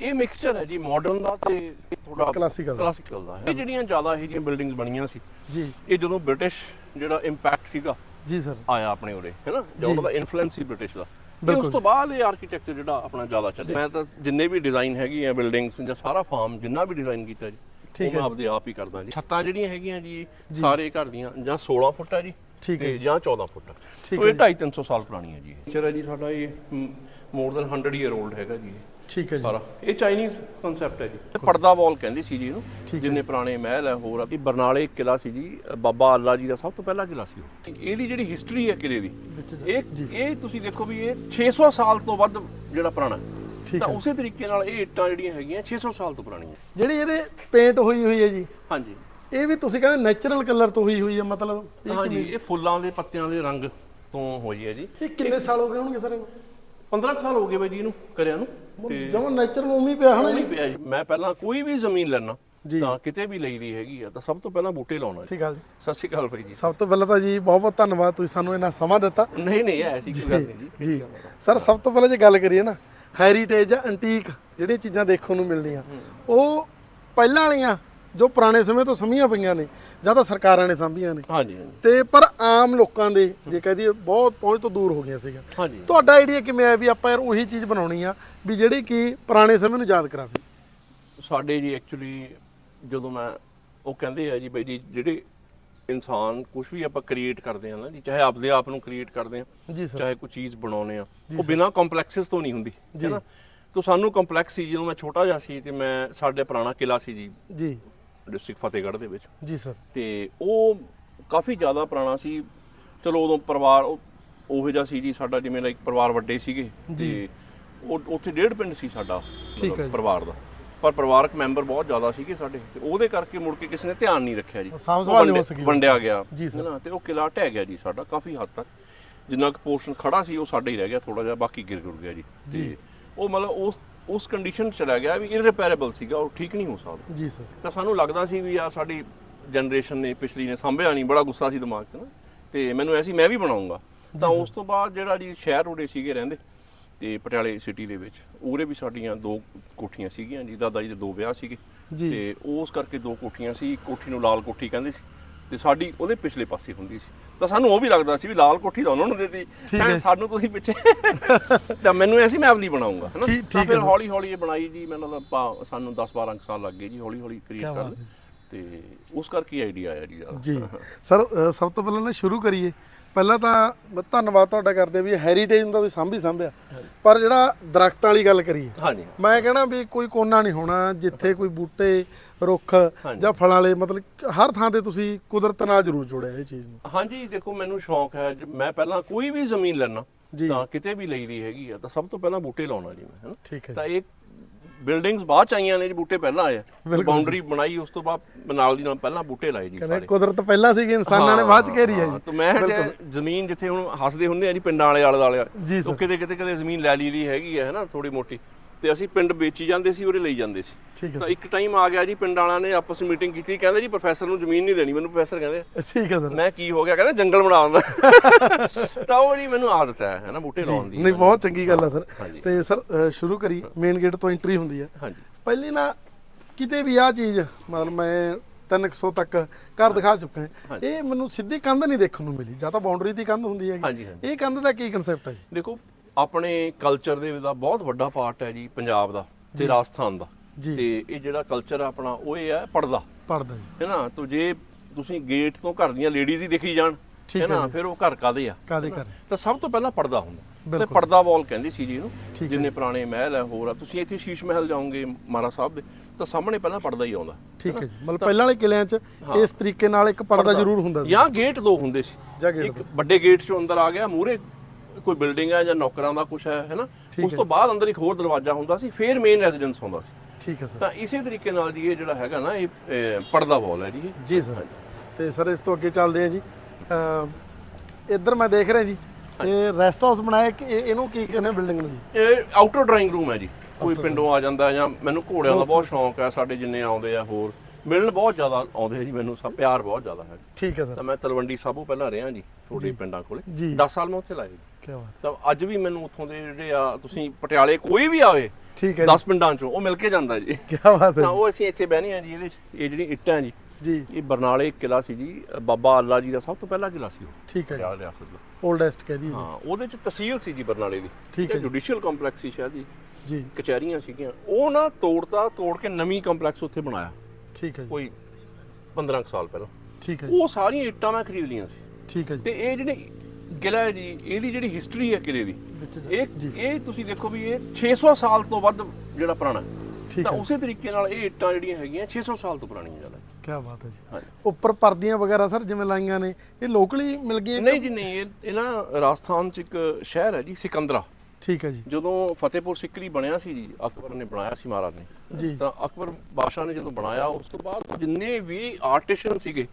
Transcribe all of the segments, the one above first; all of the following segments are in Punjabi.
ਇਹ ਮਿਕਸਚਰ ਹੈ ਜੀ ਮਾਡਰਨ ਦਾ ਤੇ ਥੋੜਾ Classical ਦਾ। ਕਲਾਸੀਕਲ ਦਾ। ਇਹ ਜਿਹੜੀਆਂ ਜ਼ਿਆਦਾ ਇਹ ਜਿਹੀਆਂ ਬਿਲਡਿੰਗਸ ਬਣੀਆਂ ਸੀ ਜੀ। ਇਹ ਜਦੋਂ ਬ੍ਰਿਟਿਸ਼ ਜਿਹੜਾ ਇੰਪੈਕਟ ਸੀਗਾ ਜੀ ਸਰ ਆਇਆ ਆਪਣੇ ਉਰੇ ਹੈਨਾ ਜੀ। ਜਦੋਂ ਦਾ ਇਨਫਲੂਐਂਸ ਸੀ ਬ੍ਰਿਟਿਸ਼ ਦਾ। ਬਿਲਕੁਲ ਉਸ ਤੋਂ ਬਾਅਦ ਇਹ ਆਰਕੀਟੈਕਚਰ ਜਿਹੜਾ ਆਪਣਾ ਜ਼ਿਆਦਾ ਚੱਲਿਆ। ਮੈਂ ਤਾਂ ਜਿੰਨੇ ਵੀ ਡਿਜ਼ਾਈਨ ਹੈਗੀ ਆ ਬਿਲਡਿੰਗਸ ਜਾਂ ਸਾਰਾ ਫਾਰਮ ਜਿੰਨਾ ਵੀ ਡਿਜ਼ਾਈਨ ਕੀਤਾ ਜੀ ਠੀਕ ਹੈ। ਆਪਦੇ ਆਪ ਹੀ ਕਰਦਾ ਜੀ। ਛੱਤਾਂ ਜਿਹੜੀਆਂ ਹੈਗੀਆਂ ਜੀ ਸਾਰੇ ਘਰ ਦੀਆਂ ਜਾਂ 16 ਫੁੱਟ ਆ ਜੀ ਠੀਕ ਹੈ। ਜਾਂ 14 ਫੁੱਟ। ਠੀਕ ਹੈ ਇਹ 2.5 300 ਸਾਲ ਪੁਰਾਣੀ ਹੈ ਜੀ। ਇਹ ਹੈ ਜੀ ਸਾਡਾ ਇਹ ਮੋਰ ਦਨ 100 ਈਅਰ 올ਡ ਹੈਗਾ ਜੀ ਠੀਕ ਹੈ ਜੀ। ਸਾਰਾ। ਇਹ ਚਾਈਨੀਜ਼ ਕਨਸੈਪਟ ਹੈ ਜੀ। ਪਰਦਾ ਵਾਲ ਕਹਿੰਦੀ ਸੀ ਜੀ ਇਹਨੂੰ। ਜਿੰਨੇ ਪੁਰਾਣੇ ਮਹਿਲ ਹੈ ਹੋਰ ਆ। ਇਹ ਬਰਨਾਲੇ ਕਿਲਾ ਸੀ ਜੀ ਬਾਬਾ ਅੱਲਾ ਜੀ ਦਾ ਸਭ ਤੋਂ ਪਹਿਲਾ ਕਿਲਾ ਸੀ ਇਹਦੀ ਜਿਹੜੀ ਹਿਸਟਰੀ ਹੈ ਕਿਲੇ ਦੀ ਇਹ ਇਹ ਤੁਸੀਂ ਦੇਖੋ ਵੀ ਇਹ 600 ਸਾਲ ਤੋਂ ਵੱਧ ਜਿਹੜਾ ਪੁਰਾਣਾ ਤਾਂ ਉਸੇ ਤਰੀਕੇ ਨਾਲ ਇਹ ਇੱਟਾਂ ਜਿਹੜੀਆਂ ਹੈਗੀਆਂ 600 ਸਾਲ ਤੋਂ ਪੁਰਾਣੀਆਂ। ਜਿਹੜੀ ਇਹਦੇ ਪੇਂਟ ਹੋਈ ਹੋਈ ਹੈ ਜੀ ਹਾਂਜੀ। ਇਹ ਵੀ ਤੁਸੀਂ ਕਹਿੰਦੇ ਨੈਚੁਰਲ ਕਲਰ ਤੋਂ ਹੋਈ ਹੋਈ ਹੈ ਮਤਲਬ ਹਾਂਜੀ ਇਹ ਫੁੱਲਾਂ ਦੇ ਪੱਤਿਆਂ ਦੇ ਰੰਗ ਤੋਂ ਹੋਈ ਹੈ ਜੀ। ਇਹ ਕਿੰਨੇ ਸਾਲ ਹੋ ਗਏ ਹੋਣਗੇ ਸਰ 15 ਕੁ ਸਾਲ ਹੋ ਗਏ ਬਾਈ ਜੀ ਇਹਨੂੰ ਕਰਿਆ ਨੂੰ। ਤੇ ਜਮਨ ਨੈਚੁਰਲ ਉਮੀ ਪਿਆ ਹਨਾ ਨਹੀਂ ਪਿਆ ਜੀ। ਮੈਂ ਪਹਿਲਾਂ ਕੋਈ ਵੀ ਜ਼ਮੀਨ ਲੈਣਾ ਜੀ। ਤਾਂ ਕਿਤੇ ਵੀ ਲਈਦੀ ਹੈਗੀ ਆ ਤਾਂ ਸਭ ਤੋਂ ਪਹਿਲਾਂ ਬੂਟੇ ਲਾਉਣਾ ਜੀ। ਠੀਕ ਗੱਲ ਜੀ। ਸਤਿ ਸ਼੍ਰੀ ਅਕਾਲ ਬਾਈ ਜੀ। ਸਭ ਤੋਂ ਪਹਿਲਾਂ ਤਾਂ ਜੀ ਬਹੁਤ ਬਹੁਤ ਧੰਨਵਾਦ ਤੁਸੀਂ ਸਾਨੂੰ ਇੰਨਾ ਸਮਾਂ ਦਿੱਤਾ। ਨਹੀਂ ਨਹੀਂ ਐਸੀ ਕੋਈ ਗੱਲ ਨਹੀਂ ਜੀ। ਜੀ। ਸਰ ਸਭ ਤੋਂ ਪਹਿਲਾਂ ਜੇ ਗੱਲ ਕਰੀਏ ਨਾ ਹੈਰੀਟੇਜ ਜਾਂ ਐਂਟੀਕ ਜਿਹੜੀਆਂ ਚੀਜ਼ਾਂ ਦੇਖਣ ਨੂੰ ਮਿਲਦੀਆਂ ਉਹ ਪਹਿਲਾਂ ਵਾਲੀਆਂ ਜੋ ਪੁਰਾਣੇ ਸਮੇਂ ਤੋਂ ਸਮੀਆਂ ਪਈਆਂ ਨੇ ਜਾਂ ਤਾਂ ਸਰਕਾਰਾਂ ਨੇ ਸਾਂਭੀਆਂ ਨੇ। ਹਾਂਜੀ ਹਾਂਜੀ। ਤੇ ਪਰ ਆਮ ਲੋਕਾਂ ਦੇ ਜੇ ਕਹਿ ਦਈਏ ਬਹੁਤ ਪਹੁੰਚ ਤੋਂ ਦੂਰ ਹੋ ਗਈਆਂ ਸੀਗੀਆਂ। ਹਾਂਜੀ। ਤੁਹਾਡਾ ਆਈਡੀਆ ਕਿਵੇਂ ਆਇਆ ਵੀ ਆਪਾਂ ਯਾਰ ਉਹੀ ਚੀਜ਼ ਬਣਾਉਣੀ ਆ ਵੀ ਜਿਹੜੀ ਕਿ ਪੁਰਾਣੇ ਸਮੇਂ ਨੂੰ ਯਾਦ ਕਰਾਵੇ? ਸਾਡੇ ਜੀ ਐਕਚੁਅਲੀ ਜਦੋਂ ਮੈਂ ਉਹ ਕਹਿੰਦੇ ਆ ਜੀ ਬਈ ਜੀ ਜਿਹੜੇ ਇਨਸਾਨ ਕੁਝ ਵੀ ਆਪਾਂ ਕ੍ਰੀਏਟ ਕਰਦੇ ਆ ਨਾ ਜੀ ਚਾਹੇ ਆਪਦੇ ਆਪ ਨੂੰ ਕ੍ਰੀਏਟ ਕਰਦੇ ਆ ਜੀ ਸਰ। ਚਾਹੇ ਕੋਈ ਚੀਜ਼ ਬਣਾਉਨੇ ਆ ਉਹ ਬਿਨਾ ਕੰਪਲੈਕਸਸ ਤੋਂ ਨਹੀਂ ਹੁੰਦੀ। ਹੈ ਨਾ? ਤਾਂ ਸਾਨੂੰ ਕੰਪਲੈਕਸ ਸੀ ਜਦੋਂ ਮੈਂ ਛੋਟਾ ਜਿਹਾ ਸੀ ਤੇ ਮੈਂ ਸਾਡੇ ਪੁਰਾਣਾ ਕਿਲਾ ਸੀ ਜੀ। ਜੀ। ਡਿਸਟ੍ਰਿਕਟ ਫਤਿਹਗੜ੍ਹ ਦੇ ਵਿੱਚ। ਜੀ ਸਰ। ਤੇ ਉਹ ਕਾਫੀ ਜ਼ਿਆਦਾ ਪੁਰਾਣਾ ਸੀ। ਚਲੋ ਉਦੋਂ ਪਰਿਵਾਰ ਉਹ- ਜਿਹਾ ਸੀ ਜੀ ਸਾਡਾ ਜਿਵੇਂ ਲਾਈਕ ਪਰਿਵਾਰ ਵੱਡੇ ਸੀਗੇ ਤੇ ਉਹ ਉੱਥੇ ਡੇਢ ਪਿੰਡ ਸੀ ਸਾਡਾ। ਪਰਿਵਾਰ ਦਾ। ਪਰ ਪਰਿਵਾਰਕ ਮੈਂਬਰ ਬਹੁਤ ਜ਼ਿਆਦਾ ਸੀਗੇ ਸਾਡੇ ਤੇ ਉਹਦੇ ਕਰਕੇ ਮੁੜ ਕੇ ਕਿਸੇ ਨੇ ਧਿਆਨ ਨਹੀਂ ਰੱਖਿਆ ਜੀ। ਵੰਡਿਆ- ਗਿਆ। ਜੀ ਸਰ। ਹੈ ਨਾ ਤੇ ਉਹ ਕਿਲਾ ਢਹਿ ਗਿਆ ਜੀ ਸਾਡਾ ਕਾਫੀ ਹੱਦ ਤੱਕ। ਜਿੰਨਾ ਕੁ ਪੋਰਸ਼ਨ ਖੜਾ ਸੀ ਉਹ ਸਾਡਾ ਹੀ ਰਹਿ ਗਿਆ ਥੋੜਾ ਜਿਹਾ ਬਾਕੀ ਗਿਰ ਗੁਰ ਗਿਆ ਜੀ। ਜੀ। ਤੇ ਉਹ ਮਤਲਬ ਉਸ ਉਸ ਕੰਡੀਸ਼ਨ 'ਚ ਚਲਾ ਗਿਆ ਵੀ ਇਰਰਿਪੇਅਰੇਬਲ ਸੀਗਾ ਉਹ ਠੀਕ ਨਹੀਂ ਹੋ ਸਕਦਾ। ਜੀ ਸਰ। ਤਾਂ ਸਾਨੂੰ ਲੱਗਦਾ ਸੀ ਵੀ ਆ ਸਾਡੀ ਜਨਰੇਸ਼ਨ ਨੇ ਪਿਛਲੀ ਨੇ ਸਾਂਭਿਆ ਨਹੀਂ ਬੜਾ ਗੁੱਸਾ ਸੀ ਦਿਮਾਗ 'ਚ ਨਾ। ਤੇ ਮੈਨੂੰ ਐਸੀ ਮੈਂ ਵੀ ਬਣਾਉਂਗਾ। ਤਾਂ ਉਸ ਤੋਂ ਬਾਅਦ ਜਿਹੜਾ ਜੀ ਸ਼ਹਿਰ ਰੋਡੇ ਸੀਗੇ ਰਹਿੰਦੇ ਤੇ ਪਟਿਆਲੇ ਸਿਟੀ ਦੇ ਵਿੱਚ ਉਰੇ ਵੀ ਸਾਡੀਆਂ ਦੋ ਕੋਠੀਆਂ ਸੀਗੀਆਂ ਜੀ ਦਾਦਾ ਜੀ ਦੇ ਦੋ ਵਿਆਹ ਸੀਗੇ। ਤੇ ਉਸ ਕਰਕੇ ਦੋ ਕੋਠੀਆਂ ਸੀ ਕੋਠੀ ਨੂੰ ਲਾਲ ਕੋਠੀ ਕਹਿੰਦੇ ਸੀ ਤੇ ਸਾਡੀ ਉਹਦੇ ਪਿਛਲੇ ਪਾਸੇ ਹੁੰਦੀ ਸੀ। ਤਾਂ ਸਾਨੂੰ ਉਹ ਵੀ ਲੱਗਦਾ ਸੀ ਵੀ ਲਾਲ ਕੋਠੀ ਤਾਂ ਉਹਨਾਂ ਨੂੰ ਦੇਤੀ। ਐਂ ਸਾਨੂੰ ਤੁਸੀਂ ਪਿੱਛੇ ਤਾਂ ਮੈਨੂੰ ਐਸੀ ਮੈਂ ਆਪਣੀ ਬਣਾਉਂਗਾ ਹਨਾ ਤਾਂ ਫਿਰ। ਹੌਲੀ ਹੌਲੀ ਇਹ ਬਣਾਈ ਜੀ ਮੈਨੂੰ ਲੱਗਦਾ ਸਾਨੂੰ 10 12 ਸਾਲ ਲੱਗ ਗਏ ਜੀ ਹੌਲੀ ਹੌਲੀ ਕ੍ਰੀਏਟ ਕਰਨ। ਤੇ ਉਸ ਕਰਕੇ ਆਈਡੀਆ ਆਇਆ ਜੀ ਜੀ। ਸਰ ਸਭ ਤੋਂ ਪਹਿਲਾਂ ਨਾ ਸ਼ੁਰੂ ਕਰੀਏ। ਪਹਿਲਾਂ ਤਾਂ ਮੈਂ ਧੰਨਵਾਦ ਤੁਹਾਡਾ ਕਰਦੇ ਵੀ ਹੈਰੀਟੇਜ ਨੂੰ ਤਾਂ ਤੁਸੀਂ ਸਾਂਭੀ ਸਾਂਭਿਆ। ਪਰ ਜਿਹੜਾ ਦਰਖਤਾਂ ਵਾਲੀ ਗੱਲ ਕਰੀਏ ਹਾਂਜੀ। ਮੈਂ ਕਹਿਣਾ ਵੀ ਕੋਈ ਕੋਨਾ ਨਹੀਂ ਹੋਣਾ ਜਿੱਥੇ ਕੋਈ ਬੂਟੇ ਰੁੱਖ। ਜਾਂ ਫਲਾਂ ਵਾਲੇ ਮਤਲਬ ਹਰ ਥਾਂ ਤੇ ਤੁਸੀਂ ਕੁਦਰਤ ਨਾਲ ਜ਼ਰੂਰ ਜੋੜਿਆ ਇਹ ਚੀਜ਼ ਨੂੰ। ਹਾਂਜੀ ਦੇਖੋ ਮੈਨੂੰ ਸ਼ੌਂਕ ਹੈ ਮੈਂ ਪਹਿਲਾਂ ਕੋਈ ਵੀ ਜ਼ਮੀਨ ਲੈਣਾ। ਤਾਂ ਕਿਤੇ ਵੀ ਲਈਦੀ ਹੈਗੀ ਆ ਤਾਂ ਸਭ ਤੋਂ ਪਹਿਲਾਂ ਬੂਟੇ ਲਾਉਣਾ ਜੀ ਮੈਂ ਹਨਾ। ਤਾਂ ਇਹ ਬਿਲਡਿੰਗਸ ਬਾਅਦ ਚ ਆਈਆਂ ਨੇ ਜੀ ਬੂਟੇ ਪਹਿਲਾਂ ਆਏ। ਬਾਉਂਡਰੀ ਬਣਾਈ ਉਸ ਤੋਂ ਬਾਅਦ ਨਾਲ ਦੀ ਨਾਲ ਪਹਿਲਾਂ ਬੂਟੇ ਲਾਏ ਜੀ ਕਹਿੰਦੇ ਸਾਰੇ। ਕੁਦਰਤ ਪਹਿਲਾਂ ਸੀਗੀ ਇਨਸਾਨਾਂ ਨੇ ਬਾਅਦ ਚ ਘੇਰੀ ਹਾਂ, ਜੀ। ਤਾਂ ਮੈਂ ਜੇ ਜ਼ਮੀਨ ਜਿੱਥੇ ਹੁਣ ਹੱਸਦੇ ਹੁੰਦੇ ਆ ਜੀ ਪਿੰਡਾਂ ਵਾਲੇ ਆਲੇ ਦੁਆਲੇ ਜੀ ਸਰ। ਕਿਤੇ ਕਿਤੇ ਕਦੇ ਜ਼ਮੀਨ ਲੈ ਲਈ ਦੀ ਹੈਗੀ ਹੈ ਨਾ ਥੋੜੀ ਮੋਟੀ। ਤੇ ਅਸੀਂ ਪਿੰਡ ਵੇਚੀ ਜਾਂਦੇ ਸੀ ਉਹਦੇ ਲਈ ਜਾਂਦੇ ਸੀ। ਹੈ ਤਾਂ ਇੱਕ ਟਾਈਮ ਆ ਗਿਆ ਜੀ ਪਿੰਡ ਵਾਲਿਆਂ ਨੇ ਆਪਸ ਵਿੱਚ ਮੀਟਿੰਗ ਕੀਤੀ ਕਹਿੰਦੇ ਜੀ ਪ੍ਰੋਫੈਸਰ ਨੂੰ ਜ਼ਮੀਨ ਨਹੀਂ ਦੇਣੀ ਮੈਨੂੰ ਪ੍ਰੋਫੈਸਰ ਕਹਿੰਦੇ ਠੀਕ ਹੈ ਸਰ। ਮੈਂ ਕੀ ਹੋ ਗਿਆ ਕਹਿੰਦੇ ਜੰਗਲ ਬਣਾ ਦਿੰਦਾ। ਤਾਂ ਉਹ ਜੀ ਮੈਨੂੰ ਆਦਤ ਹੈ ਹੈ ਨਾ ਬੂਟੇ ਲਾਉਣ ਦੀ। ਨਹੀਂ ਬਹੁਤ ਚੰਗੀ ਗੱਲ ਹੈ ਸਰ। ਤੇ ਸਰ ਸ਼ੁਰੂ ਕਰੀ ਮੇਨ ਗੇਟ ਤੋਂ ਐਂਟਰੀ ਹੁੰਦੀ ਹੈ। ਹਾਂਜੀ। ਪਹਿਲੀ ਨਾ ਕਿਤੇ ਵੀ ਆ ਚੀਜ਼ ਮਤਲਬ ਮੈਂ 300 ਤੱਕ ਘਰ ਦਿਖਾ ਚੁੱਕਾ ਹਾਂ। ਇਹ ਮੈਨੂੰ ਸਿੱਧੀ ਕੰਧ ਨਹੀਂ ਦੇਖਣ ਨੂੰ ਮਿਲੀ ਜਾਂ ਤਾਂ ਬਾਉਂਡਰੀ ਦੀ ਕੰਧ ਹੁੰਦੀ ਹਾਂਜੀ। ਇਹ ਕੰਧ ਦਾ ਕੀ ਕਨਸੈਪਟ ਹੈ ਜੀ? ਦੇਖੋ ਆਪਣੇ ਕਲਚਰ ਦੇ ਦਾ ਬਹੁਤ ਵੱਡਾ ਪਾਰਟ ਹੈ ਜੀ ਪੰਜਾਬ ਦਾ ਤੇ ਰਾਜਸਥਾਨ ਦਾ। ਤੇ ਇਹ ਜਿਹੜਾ ਕਲਚਰ ਆਪਣਾ ਉਹ ਇਹ ਹੈ ਪਰਦਾ ਪੜਦਾ ਜੀ। ਹੈ ਨਾ? ਤੋ ਜੇ ਤੁਸੀਂ ਗੇਟ ਤੋਂ ਘਰ ਦੀਆਂ ਲੇਡੀਜ਼ ਹੀ ਦੇਖੀ ਜਾਣ ਹੈ ਨਾ। ਫਿਰ ਉਹ ਘਰ ਕਾਦੇ ਆ? ਕਾਦੇ ਕਰ ਤਾਂ ਸਭ ਤੋਂ ਪਹਿਲਾਂ ਪਰਦਾ ਹੁੰਦਾ। ਤੇ। ਪਰਦਾ ਵਾਲ ਕਹਿੰਦੀ ਸੀ ਜੀ ਇਹਨੂੰ। ਜਿੰਨੇ ਪੁਰਾਣੇ ਮਹਿਲ ਹੈ ਹੋਰ ਆ। ਤੁਸੀਂ ਇੱਥੇ ਸ਼ੀਸ਼ ਮਹਿਲ ਜਾਓਗੇ ਮਹਾਰਾਜ ਸਾਹਿਬ ਦੇ ਤਾਂ ਸਾਹਮਣੇ ਪਹਿਲਾਂ ਪਰਦਾ ਹੀ ਆਉਂਦਾ। ਠੀਕ ਹੈ ਜੀ। ਮਤਲਬ ਪਹਿਲਾਂ ਵਾਲੇ ਕਿਲਿਆਂ 'ਚ ਇਸ ਤਰੀਕੇ ਨਾਲ ਇੱਕ ਪਰਦਾ ਜ਼ਰੂਰ ਹੁੰਦਾ ਸੀ। ਜਾਂ ਗੇਟ ਦੋ ਹੁੰਦੇ ਸੀ। ਜਾਂ ਗੇਟ ਇੱਕ ਵੱਡੇ ਗੇਟ ਚੋਂ ਅੰਦਰ ਆ ਗਿਆ ਮੂਰੇ ਕੋਈ ਬਿਲਡਿੰਗ ਹੈ ਜਾਂ ਨੌਕਰਾਂ ਦਾ ਕੁਝ ਹੈ ਹੈਨਾ ਉਸ ਤੋਂ ਬਾਅਦ ਅੰਦਰ ਇੱਕ ਹੋਰ ਦਰਵਾਜ਼ਾ ਹੁੰਦਾ ਸੀ ਫਿਰ ਮੇਨ ਰੈਜ਼ੀਡੈਂਸ ਹੁੰਦਾ ਸੀ। ਠੀਕ ਹੈ ਸਰ। ਤਾਂ ਇਸੇ ਤਰੀਕੇ ਨਾਲ ਜੀ ਇਹ ਜਿਹੜਾ ਹੈਗਾ ਨਾ ਇਹ ਪਰਦਾ ਵਾਲ ਹੈ ਜੀ। ਜੀ ਸਰ। ਤੇ ਸਰ ਇਸ ਤੋਂ ਅੱਗੇ ਚੱਲਦੇ ਆ ਜੀ। ਅ ਇੱਧਰ ਮੈਂ ਦੇਖ ਰਿਹਾ ਜੀ ਇਹ ਰੈਸਟ ਹਾਊਸ ਬਣਾਇਆ ਕਿ ਇਹ- ਇਹਨੂੰ ਕੀ ਕਹਿੰਦੇ ਬਿਲਡਿੰਗ ਨੂੰ ਜੀ? ਇਹ ਆਊਟਰ ਡਰਾਇੰਗ ਰੂਮ ਹੈ ਜੀ। ਕੋਈ ਪਿੰਡੋਂ ਆ ਜਾਂਦਾ ਜਾਂ ਮੈਨੂੰ ਘੋੜਿਆਂ ਦਾ ਬਹੁਤ ਸ਼ੌਂਕ ਹੈ ਸਾਡੇ ਜਿੰਨੇ ਆਉਂਦੇ ਆ ਹੋਰ। ਮਿਲਣ ਬਹੁਤ ਜ਼ਿਆਦਾ ਆਉਂਦੇ ਆ ਜੀ ਮੈਨੂੰ ਸਭ ਪਿਆਰ ਬਹੁਤ ਜ਼ਿਆਦਾ ਹੈ। ਠੀਕ ਹੈ ਸਰ। ਤਾਂ ਮੈਂ ਤਲਵੰਡੀ ਸਾਬੋ ਪਹਿਲਾਂ ਰਿਹਾ ਜੀ ਤੁਹਾਡੇ ਪਿੰਡਾਂ ਕੋਲੇ। ਜੀ। 10 ਸਾਲ ਮੈਂ ਉੱਥੇ ਲਾਏ ਜੀ ਕੀ ਬਾਤ ਤਾਂ ਅੱਜ ਵੀ ਮੈਨੂੰ ਉੱਥੋਂ ਦੇ ਜਿਹੜੇ ਆ ਤੁਸੀਂ ਪਟਿਆਲੇ ਕੋਈ ਵੀ ਆਵੇ ਠੀਕ ਹੈ 10 ਪਿੰਡਾਂ ਚੋਂ ਉਹ ਮਿਲ ਕੇ ਜਾਂਦਾ ਜੀ। ਕੀ ਬਾਤ ਹੈ ਤਾਂ ਉਹ ਅਸੀਂ ਇੱਥੇ ਬਹਿਨੇ ਆ ਜੀ ਇਹਦੇ। ਇਹ ਜਿਹੜੀ ਇੱਟਾਂ ਜੀ ਜੀ। ਇਹ ਬਰਨਾਲੇ ਕਿਲਾ ਸੀ ਜੀ ਬਾਬਾ ਅੱਲਾ ਜੀ ਦਾ ਸਭ ਤੋਂ ਪਹਿਲਾ ਕਿਲਾ ਸੀ ਉਹ। ਠੀਕ ਹੈ ਜੀ। ਰਿਆਸਤ ਦਾ। 올ਡੈਸਟ ਕਹਿ ਦਈਏ ਹਾਂ ਉਹਦੇ 'ਚ ਤਹਿਸੀਲ ਸੀ ਜੀ ਬਰਨਾਲੇ ਦੀ। ਠੀਕ ਹੈ। ਜੁਡੀਸ਼ੀਅਲ ਕੰਪਲੈਕਸ ਸੀ ਸ਼ਾਇਦ ਜੀ। ਜੀ। ਕਚਹਿਰੀਆਂ ਸੀਗੀਆਂ। ਉਹ ਨਾ ਤੋੜਤਾ ਤੋੜ ਕੇ ਨਵੀਂ ਕੰਪਲੈਕਸ ਉੱਥੇ ਬਣਾਇਆ। ਠੀਕ ਹੈ ਜੀ। ਕੋਈ 15 ਕੁ ਸਾਲ ਪਹਿਲਾਂ। ਠੀਕ ਹੈ ਉਹ ਸਾਰੀਆਂ ਇੱਟਾਂ ਮੈਂ ਖਰੀਦ ਲਈਆਂ ਸੀ। ਠੀਕ ਹੈ ਤੇ ਇਹ ਜਿਹੜੇ ਕਿਲਾ ਹੈ ਜੀ ਇਹਦੀ ਜਿਹੜੀ ਹਿਸਟਰੀ ਹੈ ਕਿਲੇ ਦੀ। ਇਹ ਇਹ ਤੁਸੀਂ ਦੇਖੋ ਵੀ ਇਹ 600 ਸਾਲ ਤੋਂ ਵੱਧ ਜਿਹੜਾ ਪੁਰਾਣਾ ਹੈ। ਠੀਕ ਤਾਂ ਉਸੇ ਤਰੀਕੇ ਨਾਲ ਇਹ ਇੱਟਾਂ ਜਿਹੜੀਆਂ ਹੈਗੀਆਂ 600 ਸਾਲ ਤੋਂ ਪੁਰਾਣੀਆਂ ਜ਼ਿਆਦਾ ਕੀ ਬਾਤ ਹੈ ਜੀ। ਉੱਪਰ ਪਰਦੀਆਂ ਵਗੈਰਾ ਸਰ ਜਿਵੇਂ ਲਾਈਆਂ ਨੇ ਇਹ ਲੋਕਲੀ ਮਿਲ ਗਈਆਂ ਨਹੀਂ ਜੀ ਨਹੀਂ ਇਹ ਇਹ ਨਾ ਰਾਜਸਥਾਨ ਚ ਇੱਕ ਸ਼ਹਿਰ ਹੈ ਜੀ ਸਿਕੰਦਰਾ। ਠੀਕ ਹੈ ਜੀ। ਜਦੋਂ ਫਤਿਹਪੁਰ ਸਿਕਰੀ ਬਣਿਆ ਸੀ ਜੀ ਅਕਬਰ ਨੇ ਬਣਾਇਆ ਸੀ ਮਹਾਰਾਜ ਨੇ। ਤਾਂ ਅਕਬਰ ਬਾਦਸ਼ਾਹ ਨੇ ਜਦੋਂ ਬਣਾਇਆ ਉਸ ਤੋਂ ਬਾਅਦ ਜਿੰਨੇ ਵੀ ਆਰਟੀਸ਼ਨ ਸੀਗੇ